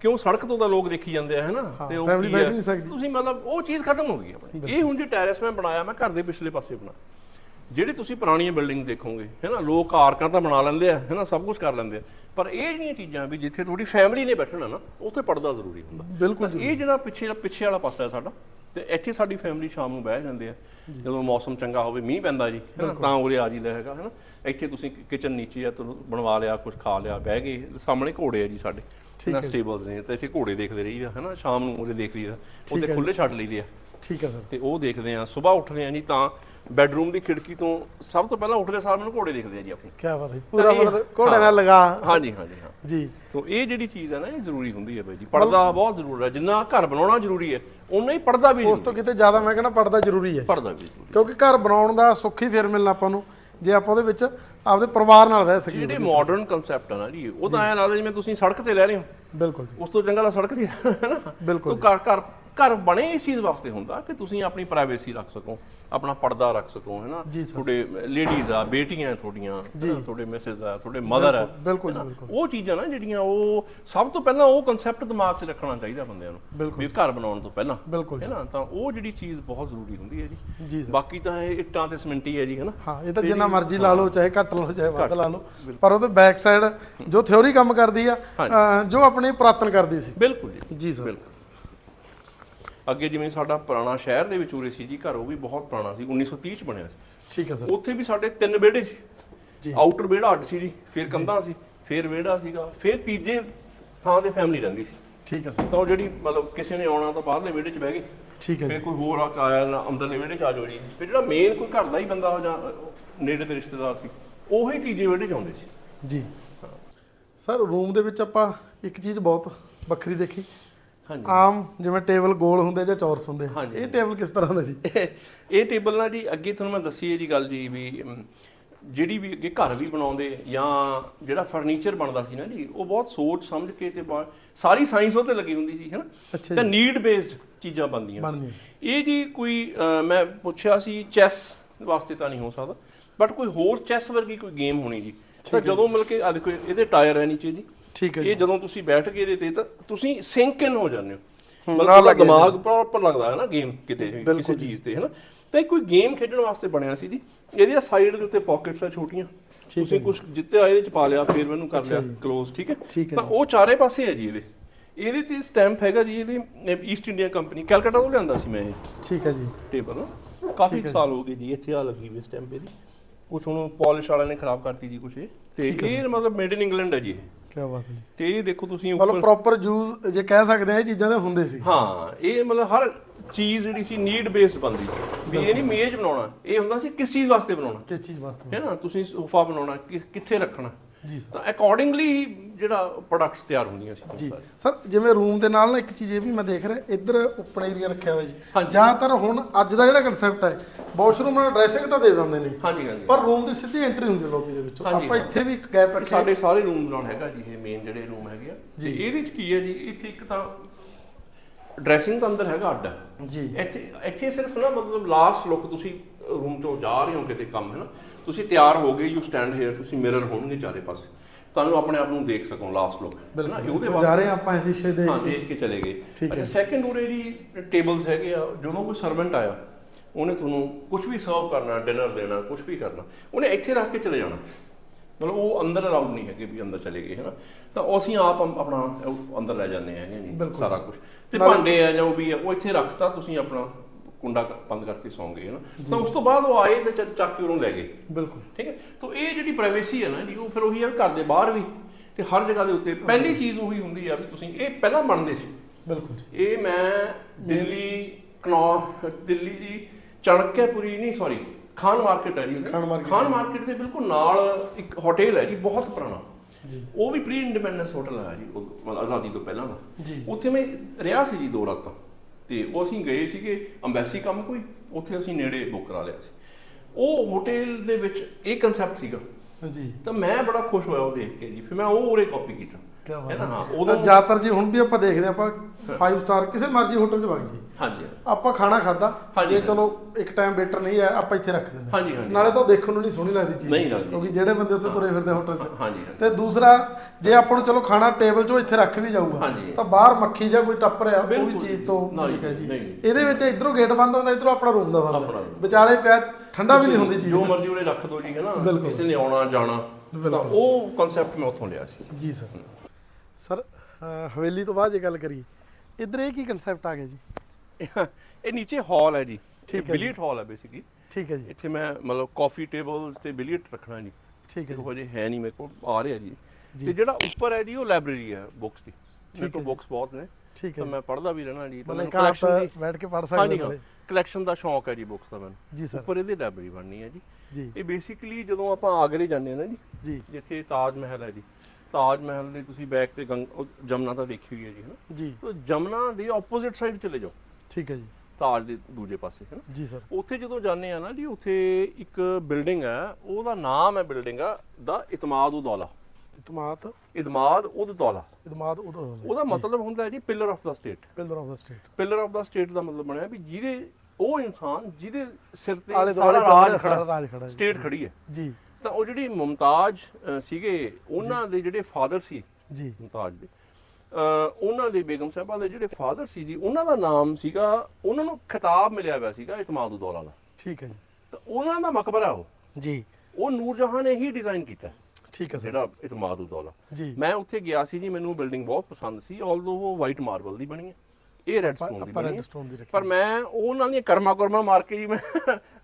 ਕਿਉਂ ਸੜਕ ਤੋਂ ਤਾਂ ਲੋਕ ਦੇਖੀ ਜਾਂਦੇ ਆ ਹੈਨਾ? ਤੇ ਉਹ ਕੀ ਬੈਠ? ਨਹੀਂ ਸਕਦੀ। ਤੁਸੀਂ ਮਤਲਬ ਉਹ ਚੀਜ਼ ਖਤਮ ਹੋ ਗਈ ਆਪਣੀ। ਇਹ ਹੁਣ ਜੇ ਟੈਰੇਸ ਮੈਂ ਬਣਾਇਆ ਮੈਂ ਘਰ ਦੇ ਪਿਛਲੇ ਪਾਸੇ ਬਣਾ। ਜਿਹੜੀ ਤੁਸੀਂ ਪੁਰਾਣੀਆਂ ਬਿਲਡਿੰਗ ਦੇਖੋਗੇ ਹੈਨਾ? ਲੋਕ ਆਰਕਾਂ ਤਾਂ ਬਣਾ ਲੈਂਦੇ ਆ ਹੈਨਾ? ਸਭ ਕੁਝ ਕਰ ਲੈਂਦੇ ਆ। ਪਰ ਇਹ ਜਿਹੜੀਆਂ ਚੀਜ਼ਾਂ ਵੀ ਜਿੱਥੇ ਤੁਹਾਡੀ ਫੈਮਿਲੀ ਨੇ ਬੈਠਣਾ ਨਾ ਉੱਥੇ ਪਰਦਾ ਜ਼ਰੂਰੀ ਹੁੰਦਾ। ਬਿਲਕੁਲ ਇਹ ਜਿਹੜਾ ਪਿੱਛੇ ਪਿੱਛੇ ਵਾਲਾ ਪਾਸਾ ਹੈ ਸਾਡਾ ਤੇ ਇੱਥੇ ਸਾਡੀ ਫੈਮਿਲੀ ਸ਼ਾਮ ਨੂੰ ਬਹਿ ਜਾਂਦੇ ਆ। ਜਦੋਂ ਮੌਸਮ ਚੰਗਾ ਹੋਵੇ ਮੀਂਹ ਪੈਂਦਾ ਜੀ ਹੈਨਾ? ਤਾਂ ਉਰੇ ਆ ਜੀਦਾ ਹੈਗਾ ਹੈਨਾ? ਇੱਥੇ ਤੁਸੀਂ ਕਿਚਨ ਨੀਚੇ ਆ ਤੁਹਾਨੂੰ ਬਣਵਾ ਲਿਆ ਕੁਝ ਖਾ ਲਿਆ ਬਹਿ ਗਏ। ਸਾਹਮਣੇ ਘੋੜੇ ਆ ਜੀ ਸਾਡੇ। ਨਾ ਸਟੇਬਲਸ ਨੇ ਤੇ ਇੱਥੇ ਘੋੜੇ ਦੇਖਦੇ ਰਹੀਦਾ ਹੈਨਾ ਸ਼ਾਮ ਨੂੰ ਉਹਦੇ ਦੇਖ ਲਈਦਾ ਉਹਦੇ ਖੁੱਲੇ ਛੱਡ ਲਈਦੇ ਆ। ਠੀਕ ਹੈ ਸਰ। ਤੇ ਉਹ ਦੇਖਦੇ ਆ ਸਵੇਰ ਉੱਠਦੇ ਆ ਜੀ ਤਾਂ ਬੈੱਡਰੂਮ ਦੀ ਖਿੜਕੀ ਤੋਂ ਸਭ ਤੋਂ ਪਹਿਲਾਂ ਉੱਠਦੇ ਸਾਰ ਮੈਨੂੰ ਘੋੜੇ ਦਿਖਦੇ ਆ ਜੀ ਆਪਣੇ। ਕੀ ਬਾਤ ਹੈ ਪੂਰਾ ਮਤਲਬ ਘੋੜੇ ਨਾਲ ਲਗਾ। ਹਾਂਜੀ ਹਾਂਜੀ ਹਾਂ। ਜੀ। ਤੋ ਇਹ ਜਿਹੜੀ ਚੀਜ਼ ਹੈ ਨਾ ਇਹ ਜ਼ਰੂਰੀ ਹੁੰਦੀ ਹੈ ਬਾਈ ਜੀ ਪਰਦਾ ਬਹੁਤ ਜ਼ਰੂਰੀ ਹੈ ਜਿੰਨਾ ਘਰ ਬਣਾਉਣਾ ਜ਼ਰੂਰੀ ਹੈ ਉਨਾ ਹੀ ਪਰਦਾ ਵੀ ਉਸ ਤੋਂ ਕਿਤੇ ਜ਼ਿਆਦਾ ਮੈਂ ਕਹਿੰਦਾ ਪੜਦਾ ਜ਼ਰੂਰੀ ਹੈ ਪਰਦਾ ਵੀ ਜ਼ਰੂਰੀ ਕਿਉਂਕਿ ਘਰ ਬਣਾਉਣ ਦਾ ਸੁੱਖ ਹੀ ਫਿਰ ਮਿਲਣਾ ਆਪਾਂ ਨੂੰ। ਜੇ ਆਪਾਂ ਉਹਦੇ ਵਿੱਚ ਆਪਦੇ ਪਰਿਵਾਰ ਨਾਲ ਰਹਿ ਸਕੀਏ ਜਿਹੜੇ ਮਾਡਰਨ ਕਨਸੈਪਟ ਆ ਨਾ ਜੀ ਉਹ ਤਾਂ ਐਂ ਲੱਗਦਾ ਜਿਵੇਂ ਤੁਸੀਂ ਸੜਕ ਤੇ ਰਹਿ ਰਹੇ ਹੋ। ਬਿਲਕੁਲ ਜੀ। ਉਸ ਤੋਂ ਚੰਗਾ ਤਾਂ ਸੜਕ ਤੇ ਹੈ ਨਾ ਬਿਲਕੁਲ ਤੂੰ ਘਰ ਘਰ ਘਰ ਬਣੇ ਇਸ ਚੀਜ਼ ਵਾਸਤੇ ਹੁੰਦਾ ਕਿ ਤੁਸੀਂ ਆਪਣੀ ਪ੍ਰਾਈਵੇਸੀ ਰੱਖ ਸਕੋ ਆਪਣਾ ਪਰਦਾ ਰੱਖ ਸਕੋ ਹੈਨਾ ਜੀ ਸਰ। ਤੁਹਾਡੇ ਲੇਡੀਜ਼ ਆ ਬੇਟੀਆਂ ਤੁਹਾਡੀਆਂ ਤੁਹਾਡੇ ਮਿਸਿਸ ਆ ਤੁਹਾਡੇ ਮਦਰ ਆ ਬਿਲਕੁਲ। ਉਹ ਚੀਜ਼ਾਂ ਨਾ ਜਿਹੜੀਆਂ ਉਹ ਸਭ ਤੋਂ ਪਹਿਲਾਂ ਉਹ ਕਨਸੈਪਟ ਦਿਮਾਗ 'ਚ ਰੱਖਣਾ ਚਾਹੀਦਾ ਬੰਦਿਆਂ ਨੂੰ। ਵੀ ਘਰ ਬਣਾਉਣ ਤੋਂ ਪਹਿਲਾਂ ਹੈ ਨਾ? ਤਾਂ ਉਹ ਜਿਹੜੀ ਚੀਜ਼ ਬਹੁਤ ਜ਼ਰੂਰੀ ਹੁੰਦੀ ਹੈ ਜੀ। ਬਾਕੀ ਤਾਂ ਇਹ ਇੱਟਾਂ ਤੇ ਸਿਮੈਂਟੀ ਹੈ ਜੀ ਹੈਨਾ ਹਾਂ ਇਹ ਤਾਂ ਜਿੰਨਾ ਮਰਜ਼ੀ ਲਾ ਲਓ ਚਾਹੇ ਘੱਟ ਲਾ ਲਓ ਚਾਹੇ ਵੱਧ ਲਾ ਲਓ। ਪਰ ਉਹਦੇ ਬੈਕ ਸਾਈਡ ਜੋ ਥਿਉਰੀ ਕੰਮ ਕਰਦੀ ਆ ਜੋ ਆਪਣੀ ਪੁਰਾਤਨ ਕਰਦੀ ਸੀ। ਬਿਲਕੁਲ ਜੀ। ਜੀ ਸਰ। ਬਿਲਕੁਲ। ਅੱਗੇ ਜਿਵੇਂ ਸਾਡਾ ਪੁਰਾਣਾ ਸ਼ਹਿਰ ਦੇ ਵਿੱਚ ਉਰੇ ਸੀ ਜੀ ਘਰ ਉਹ ਵੀ ਬਹੁਤ ਪੁਰਾਣਾ ਸੀ 1930 ਚ ਬਣਿਆ ਸੀ। ਠੀਕ ਹੈ ਸਰ। ਉੱਥੇ ਵੀ ਸਾਡੇ ਤਿੰਨ ਵਿਹੜੇ ਸੀ। ਜੀ। ਆਊਟਰ ਵਿਹੜਾ ਅੱਡ ਸੀ ਜੀ ਫਿਰ ਕੰਧਾਂ ਸੀ ਫਿਰ ਵਿਹੜਾ ਸੀਗਾ ਫਿਰ ਤੀਜੇ ਥਾਂ ਤੇ ਫੈਮਿਲੀ ਰਹਿੰਦੀ ਸੀ। ਠੀਕ ਹੈ ਸਰ। ਤਾਂ ਉਹ ਜਿਹੜੀ ਮਤਲਬ ਕਿਸੇ ਨੇ ਆਉਣਾ ਤਾਂ ਬਾਹਰਲੇ ਵਿਹੜੇ 'ਚ ਬਹਿ ਗਏ। ਠੀਕ ਹੈ ਜੀ। ਫਿਰ ਕੋਈ ਹੋਰ ਆ ਕੇ ਆਇਆ ਨਾ ਅੰਦਰਲੇ ਵਿਹੜੇ 'ਚ ਆ ਜਾਓ ਜੀ। ਫਿਰ ਜਿਹੜਾ ਮੇਨ ਕੋਈ ਘਰ ਦਾ ਹੀ ਬੰਦਾ ਜਾਂ ਨੇੜੇ ਦੇ ਰਿਸ਼ਤੇਦਾਰ ਸੀ ਉਹੀ ਤੀਜੇ ਵਿਹੜੇ 'ਚ ਆਉਂਦੇ ਸੀ। ਜੀ। ਸਰ ਰੂਮ ਦੇ ਵਿੱਚ ਆਪਾਂ ਇੱਕ ਚੀਜ਼ ਬਹੁਤ ਵੱਖਰੀ ਦੇਖੀ। ਆਮ ਜਿਵੇਂ ਟੇਬਲ ਗੋਲ ਹੁੰਦੇ ਜਾਂ ਚੌਰਸ ਹੁੰਦੇ। ਇਹ ਟੇਬਲ ਕਿਸ ਤਰ੍ਹਾਂ ਦਾ ਜੀ? ਇਹ ਟੇਬਲ ਨਾਲ ਜੀ ਅੱਗੇ ਤੁਹਾਨੂੰ ਮੈਂ ਦੱਸੀ ਹੈ ਜੀ ਗੱਲ ਜੀ ਵੀ ਜਿਹੜੀ ਵੀ ਅੱਗੇ ਘਰ ਵੀ ਬਣਾਉਂਦੇ ਜਾਂ ਜਿਹੜਾ ਫਰਨੀਚਰ ਬਣਦਾ ਸੀ ਨਾ ਜੀ ਉਹ ਬਹੁਤ ਸੋਚ ਸਮਝ ਕੇ ਤੇ ਸਾਰੀ ਸਾਇੰਸ ਉਹ ਤੇ ਲੱਗੀ ਹੁੰਦੀ ਸੀ ਹੈਨਾ? ਤਾਂ ਨੀਡ ਬੇਸਡ ਚੀਜ਼ਾਂ ਬਣਦੀਆਂ ਸੀ। ਇਹ ਜੀ ਕੋਈ ਮੈਂ ਪੁੱਛਿਆ ਸੀ ਚੈਸ ਵਾਸਤੇ ਤਾਂ ਨਹੀਂ ਹੋ ਸਕਦਾ ਬਟ ਕੋਈ ਹੋਰ ਚੈਸ ਵਰਗੀ ਕੋਈ ਗੇਮ ਹੋਣੀ ਜੀ। ਤਾਂ ਜਦੋਂ ਮਿਲ ਕੇ ਆ ਦੇਖੋ ਇਹਦੇ ਟਾਇਰ ਹੈ ਨੀਚੇ ਜੀ। ਠੀਕ ਹੈ ਇਹ ਜੀ। ਜਦੋਂ ਤੁਸੀਂ ਬੈਠ ਕੇ ਇਹਦੇ ਤੇ ਤਾਂ ਤੁਸੀਂ ਸਿੰਕ ਇਨ ਹੋ ਜਾਂਦੇ ਹੋ। ਮਤਲਬ ਤੁਹਾਡਾ। ਦਿਮਾਗ ਪ੍ਰੋਪਰ ਲੱਗਦਾ ਹੈ ਨਾ ਗੇਮ ਕਿਤੇ ਕਿਸੇ ਚੀਜ਼ ਤੇ ਹੈ ਨਾ? ਤਾਂ ਇਹ ਕੋਈ ਗੇਮ ਖੇਡਣ ਵਾਸਤੇ ਬਣਿਆ ਸੀ ਜੀ। ਇਹਦੀਆਂ ਸਾਈਡ ਦੇ ਉੱਤੇ ਪਾਕਟਸ ਆ ਛੋਟੀਆਂ। ਤੁਸੀਂ ਕੁਝ ਜਿੱਤਿਆ ਇਹਦੇ ਚ ਪਾ ਲਿਆ ਫਿਰ ਮੈਨੂੰ ਕਰ ਲਿਆ। ক্লোਜ਼ ਠੀਕ ਹੈ? ਤਾਂ ਉਹ ਚਾਰੇ ਪਾਸੇ ਹੈ ਜੀ ਇਹਦੇ। ਇਹਦੇ ਤੇ ਸਟੈਂਪ ਹੈਗਾ ਜੀ ਇਹਦੇ ਈਸਟ ਇੰਡੀਆ ਕੰਪਨੀ ਕੈਲਕਟਾ ਤੋਂ ਲਿਆਂਦਾ ਸੀ ਮੈਂ ਇਹ। ਠੀਕ ਹੈ ਜੀ। ਟੇਬਲ ਕਾਫੀ। ਸਾਲ ਹੋ ਗਏ ਜੀ ਇੱਥੇ ਆ ਲੱਗੀ ਵੀ ਸਟੈਂਪ ਇਹਦੀ। ਕੁਛ ਹੁਣ ਪਾਲਿਸ਼ ਵਾਲਿਆਂ ਨੇ ਖਰਾਬ ਕਰਤੀ ਜੀ ਕੁਛ ਇਹ। ਤੇ ਇਹ ਮਤਲਬ ਮੇਡ ਇਨ ਇੰਗਲੈਂਡ ਹੈ ਜੀ ਇਹ। ਕੀ ਬਾਤ ਹੈ ਜੀ। ਤੇ ਇਹ ਦੇਖੋ ਤੁਸੀਂ ਮਤਲਬ ਉੱਪਰ ਪ੍ਰੋਪਰ ਯੂਜ਼ ਜੇ ਕਹਿ ਸਕਦੇ ਆ ਇਹ ਚੀਜ਼ਾਂ ਦੇ ਹੁੰਦੇ ਸੀ। ਹਾਂ ਇਹ ਮਤਲਬ ਹਰ ਚੀਜ਼ ਜਿਹੜੀ ਸੀ ਨੀਡ ਬੇਸਡ ਬਣਦੀ ਸੀ। ਵੀ ਇਹ ਨਹੀਂ ਮੇਜ਼ ਬਣਾਉਣਾ ਇਹ ਹੁੰਦਾ ਸੀ ਕਿਸ ਚੀਜ਼ ਵਾਸਤੇ ਬਣਾਉਣਾ। ਕਿਸ ਚੀਜ਼ ਵਾਸਤੇ ਹੈ ਨਾ ਤੁਸੀਂ ਸੋਫਾ ਬਣਾਉਣਾ ਕਿ- ਕਿੱਥੇ ਰੱਖਣਾ। ਜੀ ਤਾਂ ਅਕੋਰਡਿੰਗਲੀ ਜਿਹੜਾ ਪ੍ਰੋਡਕਟਸ ਤਿਆਰ ਹੁੰਦੀਆਂ ਸੀ। ਜੀ। ਸਰ ਜਿਵੇਂ ਰੂਮ ਦੇ ਨਾਲ ਨਾ ਇੱਕ ਚੀਜ਼ ਇਹ ਵੀ ਮੈਂ ਦੇਖ ਰਿਹਾ ਇੱਧਰ ਓਪਨ ਏਰੀਆ ਰੱਖਿਆ ਹੋਇਆ ਜੀ। ਜ਼ਿਆਦਾਤਰ ਹੁਣ ਅੱਜ ਦਾ ਜਿਹੜਾ ਕਨਸੈਪਟ ਹੈ ਵਾਸ਼ਰੂਮ ਨਾਲ ਡਰੈਸਿੰਗ ਤਾਂ ਦੇ ਦਿੰਦੇ ਨੇ। ਹਾਂਜੀ ਹਾਂਜੀ। ਪਰ ਰੂਮ ਦੀ ਸਿੱਧੀ ਐਂਟਰੀ ਹੁੰਦੀ ਲੌਬੀ ਦੇ ਵਿੱਚੋਂ। ਆਪਾਂ ਇੱਥੇ ਵੀ ਇੱਕ ਗੈਪ ਰੱਖਿਆ ਸਾਡੇ ਸਾਰੇ ਰੂਮ ਨਾਲ ਹੈਗਾ ਜੀ ਇਹ ਮੇਨ ਜਿਹੜੇ ਰੂਮ ਹੈਗੇ ਆ। ਤੇ ਇਹਦੇ ਵਿੱਚ ਕੀ ਹੈ ਜੀ ਇੱਥੇ ਇੱਕ ਤਾਂ ਡਰੈਸਿੰਗ ਤਾਂ ਅੰਦਰ ਹੈਗਾ ਅੱਡ। ਜੀ। ਇੱਥੇ ਇੱਥੇ ਸਿਰਫ ਨਾ ਮਤਲਬ ਲਾਸਟ ਲੁੱਕ ਤੁਸੀਂ ਰੂਮ ਚੋਂ ਜਾ ਰਹੇ ਹੋ ਕਿਤੇ ਕੰਮ ਹੈ ਨਾ? ਤੁਸੀਂ ਤਿਆਰ ਹੋ ਗਏ ਯੂ ਸਟੈਂਡ ਹੇਅਰ ਤੁਸੀਂ ਮਿਰਰ ਹੋਣਗੇ ਚਾਰੇ ਪਾਸੇ। ਤਾਂ ਜੋ ਆਪਣੇ ਆਪ ਨੂੰ ਦੇਖ ਸਕੋ ਲਾਸਟ ਲੁੱਕ ਉਹਦੇ ਜਾ ਰਹੇ ਆਪਾਂ ਇਸ ਸ਼ੀਸ਼ੇ ਦੇ ਹਾਂ ਦੇਖ ਕੇ ਚਲੇ ਗਏ। ਅੱਛਾ ਸੈਕੰਡ ਉਰੇ ਜੀ ਟੇਬਲਸ ਹੈਗੇ ਆ। ਜਦੋਂ ਕੋਈ ਸਰਵੈਂਟ ਆਇਆ ਉਹਨੇ ਤੁਹਾਨੂੰ ਕੁਝ ਵੀ ਸਰਵ ਕਰਨਾ ਡਿਨਰ ਦੇਣਾ ਕੁਝ ਵੀ ਕਰਨਾ ਉਹਨੇ ਇੱਥੇ ਰੱਖ ਕੇ ਚਲੇ ਜਾਣਾ। ਮਤਲਬ ਉਹ ਅੰਦਰ ਅਲਾਉਡ ਨਹੀਂ ਹੈਗੇ ਵੀ ਅੰਦਰ ਚਲੇ ਗਏ ਹਨਾ ਤਾਂ ਅਸੀਂ ਆਪ ਆਪਣਾ ਅੰਦਰ ਲੈ ਜਾਂਦੇ ਹੈਗੇ। ਸਾਰਾ ਕੁਝ ਤੇ ਭਾਂਡੇ ਆ ਜਾਂ ਉਹ ਵੀ ਆ ਉਹ ਇੱਥੇ ਰੱਖਤਾ ਤੁਸੀਂ ਆਪਣਾ? ਕੁੰਡਾ ਬੰਦ ਕਰਕੇ ਸੌਂ ਗਏ ਹਨਾ ਤਾਂ ਉਸ ਤੋਂ ਬਾਅਦ ਉਹ ਆਏ ਤੇ ਚੱਕ ਕੇ ਉਹਨੂੰ ਲੈ ਗਏ। ਬਿਲਕੁਲ। ਠੀਕ ਹੈ? ਤਾਂ ਇਹ ਜਿਹੜੀ ਪ੍ਰਾਈਵੇਸੀ ਹੈ ਨਾ ਜੀ ਉਹ ਫਿਰ ਉਹੀ ਵੀ ਘਰ ਦੇ ਬਾਹਰ ਵੀ ਤੇ ਹਰ ਜਗ੍ਹਾ ਦੇ ਉੱਤੇ। ਪਹਿਲੀ ਚੀਜ਼ ਉਹੀ ਹੁੰਦੀ ਆ ਵੀ ਤੁਸੀਂ ਇਹ ਪਹਿਲਾਂ ਬਣਦੇ ਸੀ। ਬਿਲਕੁਲ ਇਹ ਮੈਂ ਦਿੱਲੀ ਕਨੌਰ ਦਿੱਲੀ ਦੀ ਚਣਕੇਪੁਰੀ ਨਹੀਂ ਸੌਰੀ ਖਾਨ ਮਾਰਕੀਟ ਹੈ ਜੀ। ਖਾਨ ਮਾਰਕੀਟ ਦੇ ਬਿਲਕੁਲ ਨਾਲ ਇੱਕ ਹੋਟਲ ਹੈ ਜੀ ਬਹੁਤ ਪੁਰਾਣਾ। ਜੀ। ਉਹ ਵੀ ਪ੍ਰੀ ਇੰਡੀਪੈਂਡੈਂਸ ਹੋਟਲ ਹੈ ਜੀ ਉਹ ਮਤਲਬ ਆਜ਼ਾਦੀ ਤੋਂ ਪਹਿਲਾਂ ਦਾ। ਜੀ। ਉੱਥੇ ਮੈਂ ਰਿਹਾ ਸੀ ਜੀ ਦੋ ਰਾਤਾਂ। ਤੇ ਉਹ ਅਸੀਂ ਗਏ ਸੀਗੇ ਅੰਬੈਸੀ ਕੰਮ ਕੋਈ ਉੱਥੇ ਅਸੀਂ ਨੇੜੇ ਬੁੱਕ ਕਰਾ ਲਿਆ ਸੀ। ਉਹ ਹੋਟਲ ਦੇ ਵਿੱਚ ਇਹ ਕਨਸੈਪਟ ਸੀਗਾ। ਜੀ ਤਾਂ ਮੈਂ ਬੜਾ ਖੁਸ਼ ਹੋਇਆ ਉਹ ਦੇਖ ਕੇ ਜੀ। ਫਿਰ ਮੈਂ ਉਹ ਉਰੇ ਕਾਪੀ ਕੀਤਾ। ਕੀ ਬਾਤ ਹੈ ਨਾ ਹਾਂ ਉਦੋਂ ਜ਼ਿਆਦਾਤਰ ਜੀ ਹੁਣ ਵੀ ਆਪਾਂ ਦੇਖਦੇ ਹਾਂ ਆਪਾਂ 5 ਸਟਾਰ ਕਿਸੇ ਮਰਜ਼ੀ ਹੋਟਲ 'ਚ ਵਗ ਜੀ ਹਾਂਜੀ ਆਪਾਂ ਖਾਣਾ ਖਾਦਾ ਜੇ। ਚਲੋ ਇੱਕ ਟਾਈਮ ਵੇਟਰ ਨਹੀਂ ਆਇਆ ਆਪਾਂ ਇੱਥੇ ਰੱਖ ਦਿੰਦੇ ਹਾਂਜੀ ਹਾਂਜੀ ਨਾਲੇ ਤਾਂ ਦੇਖਣ ਨੂੰ ਨਹੀਂ ਸੋਹਣੀ ਲੱਗਦੀ ਚੀਜ਼ ਨਹੀਂ ਲੱਗਦੀ। ਕਿਉਂਕਿ ਜਿਹੜੇ ਬੰਦੇ ਉੱਥੇ ਤੁਰੇ ਫਿਰਦੇ ਹੋਟਲ 'ਚ ਹਾਂਜੀ ਤੇ ਦੂਸਰਾ ਜੇ ਆਪਾਂ ਨੂੰ ਚਲੋ ਖਾਣਾ ਟੇਬਲ 'ਚੋਂ ਇੱਥੇ ਰੱਖ ਵੀ ਜਾਊਗਾ। ਤਾਂ ਬਾਹਰ ਮੱਖੀ ਜਾਂ ਕੋਈ ਟੱਪ ਰਿਹਾ ਉਹ ਵੀ ਚੀਜ਼। ਤੋਂ ਠੀਕ ਹੈ ਜੀ। ਇਹਦੇ ਵਿੱਚ ਇਧਰੋਂ ਗੇਟ ਬੰਦ ਹੁੰਦਾ ਇਧਰੋਂ ਆਪਣਾ ਰੂਮ ਦਾ ਬੰਦ ਹੈ। ਵਿਚਾਲੇ ਪਿਆ ਠੰਡਾ ਵੀ ਨਹੀਂ ਹੁੰਦੀ ਚੀਜ਼ ਜੋ ਮਰਜ਼ੀ ਉਰੇ ਰੱਖ ਦੋ ਜੀ ਹੈ ਨਾ। ਕਿਸੇ ਨੇ ਆਉਣਾ ਜਾਣਾ ਤਾਂ। ਉਹ ਕਨਸੈਪਟ ਮੈਂ ਉੱਥੋਂ ਲਿਆ ਸੀ ਜੀ ਸਰ ਸਰ ਹਵੇਲੀ ਤੋਂ ਬਾਅਦ ਜੇ ਗੱਲ ਕਰੀਏ ਇਧਰ ਇਹ ਕੀ ਕਨਸੈਪਟ ਆ ਗਿਆ ਜੀ? ਇਹ ਨੀਚੇ ਹਾਲ ਹੈ ਜੀ। ਠੀਕ ਹੈ। ਬਿਲੀਅਰਡ ਹਾਲ ਹੈ ਬੇਸਿਕਲੀ ਠੀਕ ਹੈ ਜੀ। ਇੱਥੇ ਮੈਂ ਮਤਲਬ ਕਾਫੀ ਟੇਬਲਸ ਤੇ ਬਿਲੀਅਰਡ ਰੱਖਣਾ ਜੀ। ਠੀਕ ਹੈ ਜੀ। ਹਜੇ ਹੈ ਨਹੀਂ ਮੇਰੇ ਕੋਲ ਆ ਰਿਹਾ ਜੀ। ਤੇ ਜਿਹੜਾ ਉੱਪਰ ਹੈ ਜੀ ਉਹ ਲਾਇਬ੍ਰੇਰੀ ਹੈ ਬੁੱਕਸ ਦੀ। ਮੇਰੇ ਹੈ ਕੋਲ। ਬੁੱਕਸ ਬਹੁਤ ਨੇ। ਠੀਕ ਹੈ ਤਾਂ ਮੈਂ ਪੜ੍ਹਦਾ ਵੀ ਰਹਿਣਾ ਜੀ। ਤਾਂ collection ਦੀ ਬੈਠ ਕੇ ਪੜ ਸਕਦੇ ਨਾਲੇ ਕਲੈਕਸ਼ਨ ਦਾ ਸ਼ੌਂਕ ਹੈ ਜੀ ਬੁੱਕਸ ਦਾ ਮੈਨੂੰ। ਜੀ ਸਰ। ਉੱਪਰ ਇਹਦੀ ਲਾਇਬ੍ਰੇਰੀ ਬਣਨੀ ਹੈ ਜੀ। ਜੀ। ਇਹ ਬੇਸਿਕਲੀ ਜਦੋਂ ਆਪਾਂ ਆਗਰੇ ਜਾਂਦੇ ਹਾਂ ਨਾ ਜੀ ਜੀ। ਜਿੱਥੇ ਤਾਜ ਮਹਿਲ ਹੈ ਜੀ। ਤਾਜ ਮਹਿਲ ਦੇ ਤੁਸੀਂ ਬੈਕ ਤੇ ਗੰਗ ਉਹ ਜਮਨਾ ਤਾਂ ਦੇਖੀ ਹੋਈ ਹੈ ਜੀ ਹਨਾ? ਜੀ। ਤਾਂ ਜਮਨਾ ਦੀ ਆਪੋਜ਼ਿਟ ਸਾਈਡ ਚਲੇ ਜਾਓ। ਠੀਕ ਹੈ ਜੀ। ਤਾਜ ਦੇ ਦੂਜੇ ਪਾਸੇ ਹੈ ਨਾ ਜੀ ਸਰ। ਉੱਥੇ ਜਦੋਂ ਜਾਂਦੇ ਆ ਨਾ ਜੀ ਉੱਥੇ ਇੱਕ ਬਿਲਡਿੰਗ ਹੈ ਉਹਦਾ ਨਾਮ ਹੈ ਬਿਲਡਿੰਗ ਦਾ ਇਤਮਾਦ ਉਦੌਲਾ ਇਤਮਾਦ? ਇਤਮਾਦ ਉਹਦ ਦੌਲਾ ਇਤਮਾਦ ਉਹਦਾ ਉਹਦਾ ਮਤਲਬ ਹੁੰਦਾ ਹੈ ਜੀ pillar of the state pillar of the state pillar of the state ਦਾ ਮਤਲਬ ਬਣਿਆ ਵੀ ਜਿਹਦੇ ਉਹ ਇਨਸਾਨ ਜਿਹਦੇ ਸਿਰ ਤੇ ਸਾਰਾ ਰਾਜ ਖੜਾ। ਸਟੇਟ ਖੜੀ ਹੈ। ਜੀ। ਤਾਂ ਉਹ ਜਿਹੜੀ ਮੁਮਤਾਜ ਅ, ਸੀਗੇ ਉਹਨਾਂ ਦੇ ਜਿਹੜੇ ਫਾਦਰ ਸੀ ਜੀ। ਮੁਮਤਾਜ ਦੇ ਅ, ਉਹਨਾਂ ਦੇ ਬੇਗਮ ਸਾਹਿਬਾਂ ਦੇ ਜਿਹੜੇ ਫਾਦਰ ਸੀ ਜੀ ਉਹਨਾਂ ਦਾ ਨਾਮ ਸੀਗਾ ਉਹਨਾਂ ਨੂੰ ਖਿਤਾਬ ਮਿਲਿਆ ਹੋਇਆ ਸੀਗਾ ਇਤਮਾਦ ਦਾ ਠੀਕ ਹੈ ਜੀ। ਤਾਂ ਉਹਨਾਂ ਦਾ ਮਕਬਰਾ ਉਹ। ਜੀ। ਉਹ ਨੂਰ ਜਹਾਂ ਨੇ ਹੀ ਡਿਜ਼ਾਈਨ ਕੀਤਾ। ਠੀਕ ਹੈ ਸਰ। ਜਿਹੜਾ ਇਤਮਾਦ ਜੀ। ਮੈਂ ਉੱਥੇ ਗਿਆ ਸੀ ਜੀ ਮੈਨੂੰ ਬਿਲਡਿੰਗ ਬਹੁਤ ਪਸੰਦ ਸੀ ਆਲਦੋ ਉਹ ਵਾਈਟ ਮਾਰਬਲ ਦੀ ਬਣੀ ਹੈ। ਇਹ ਰੈੱਡ ਸਟੋਨ ਦੀ ਆਪਾਂ ਬਣੀ ਹੈ। ਸਟੋਨ ਦੀ ਰੱਖੀ ਪਰ ਮੈਂ ਉਹਨਾਂ ਦੀਆਂ ਕਰਮਾ ਕਰਮਾ ਮਾਰ ਕੇ ਜੀ ਮੈਂ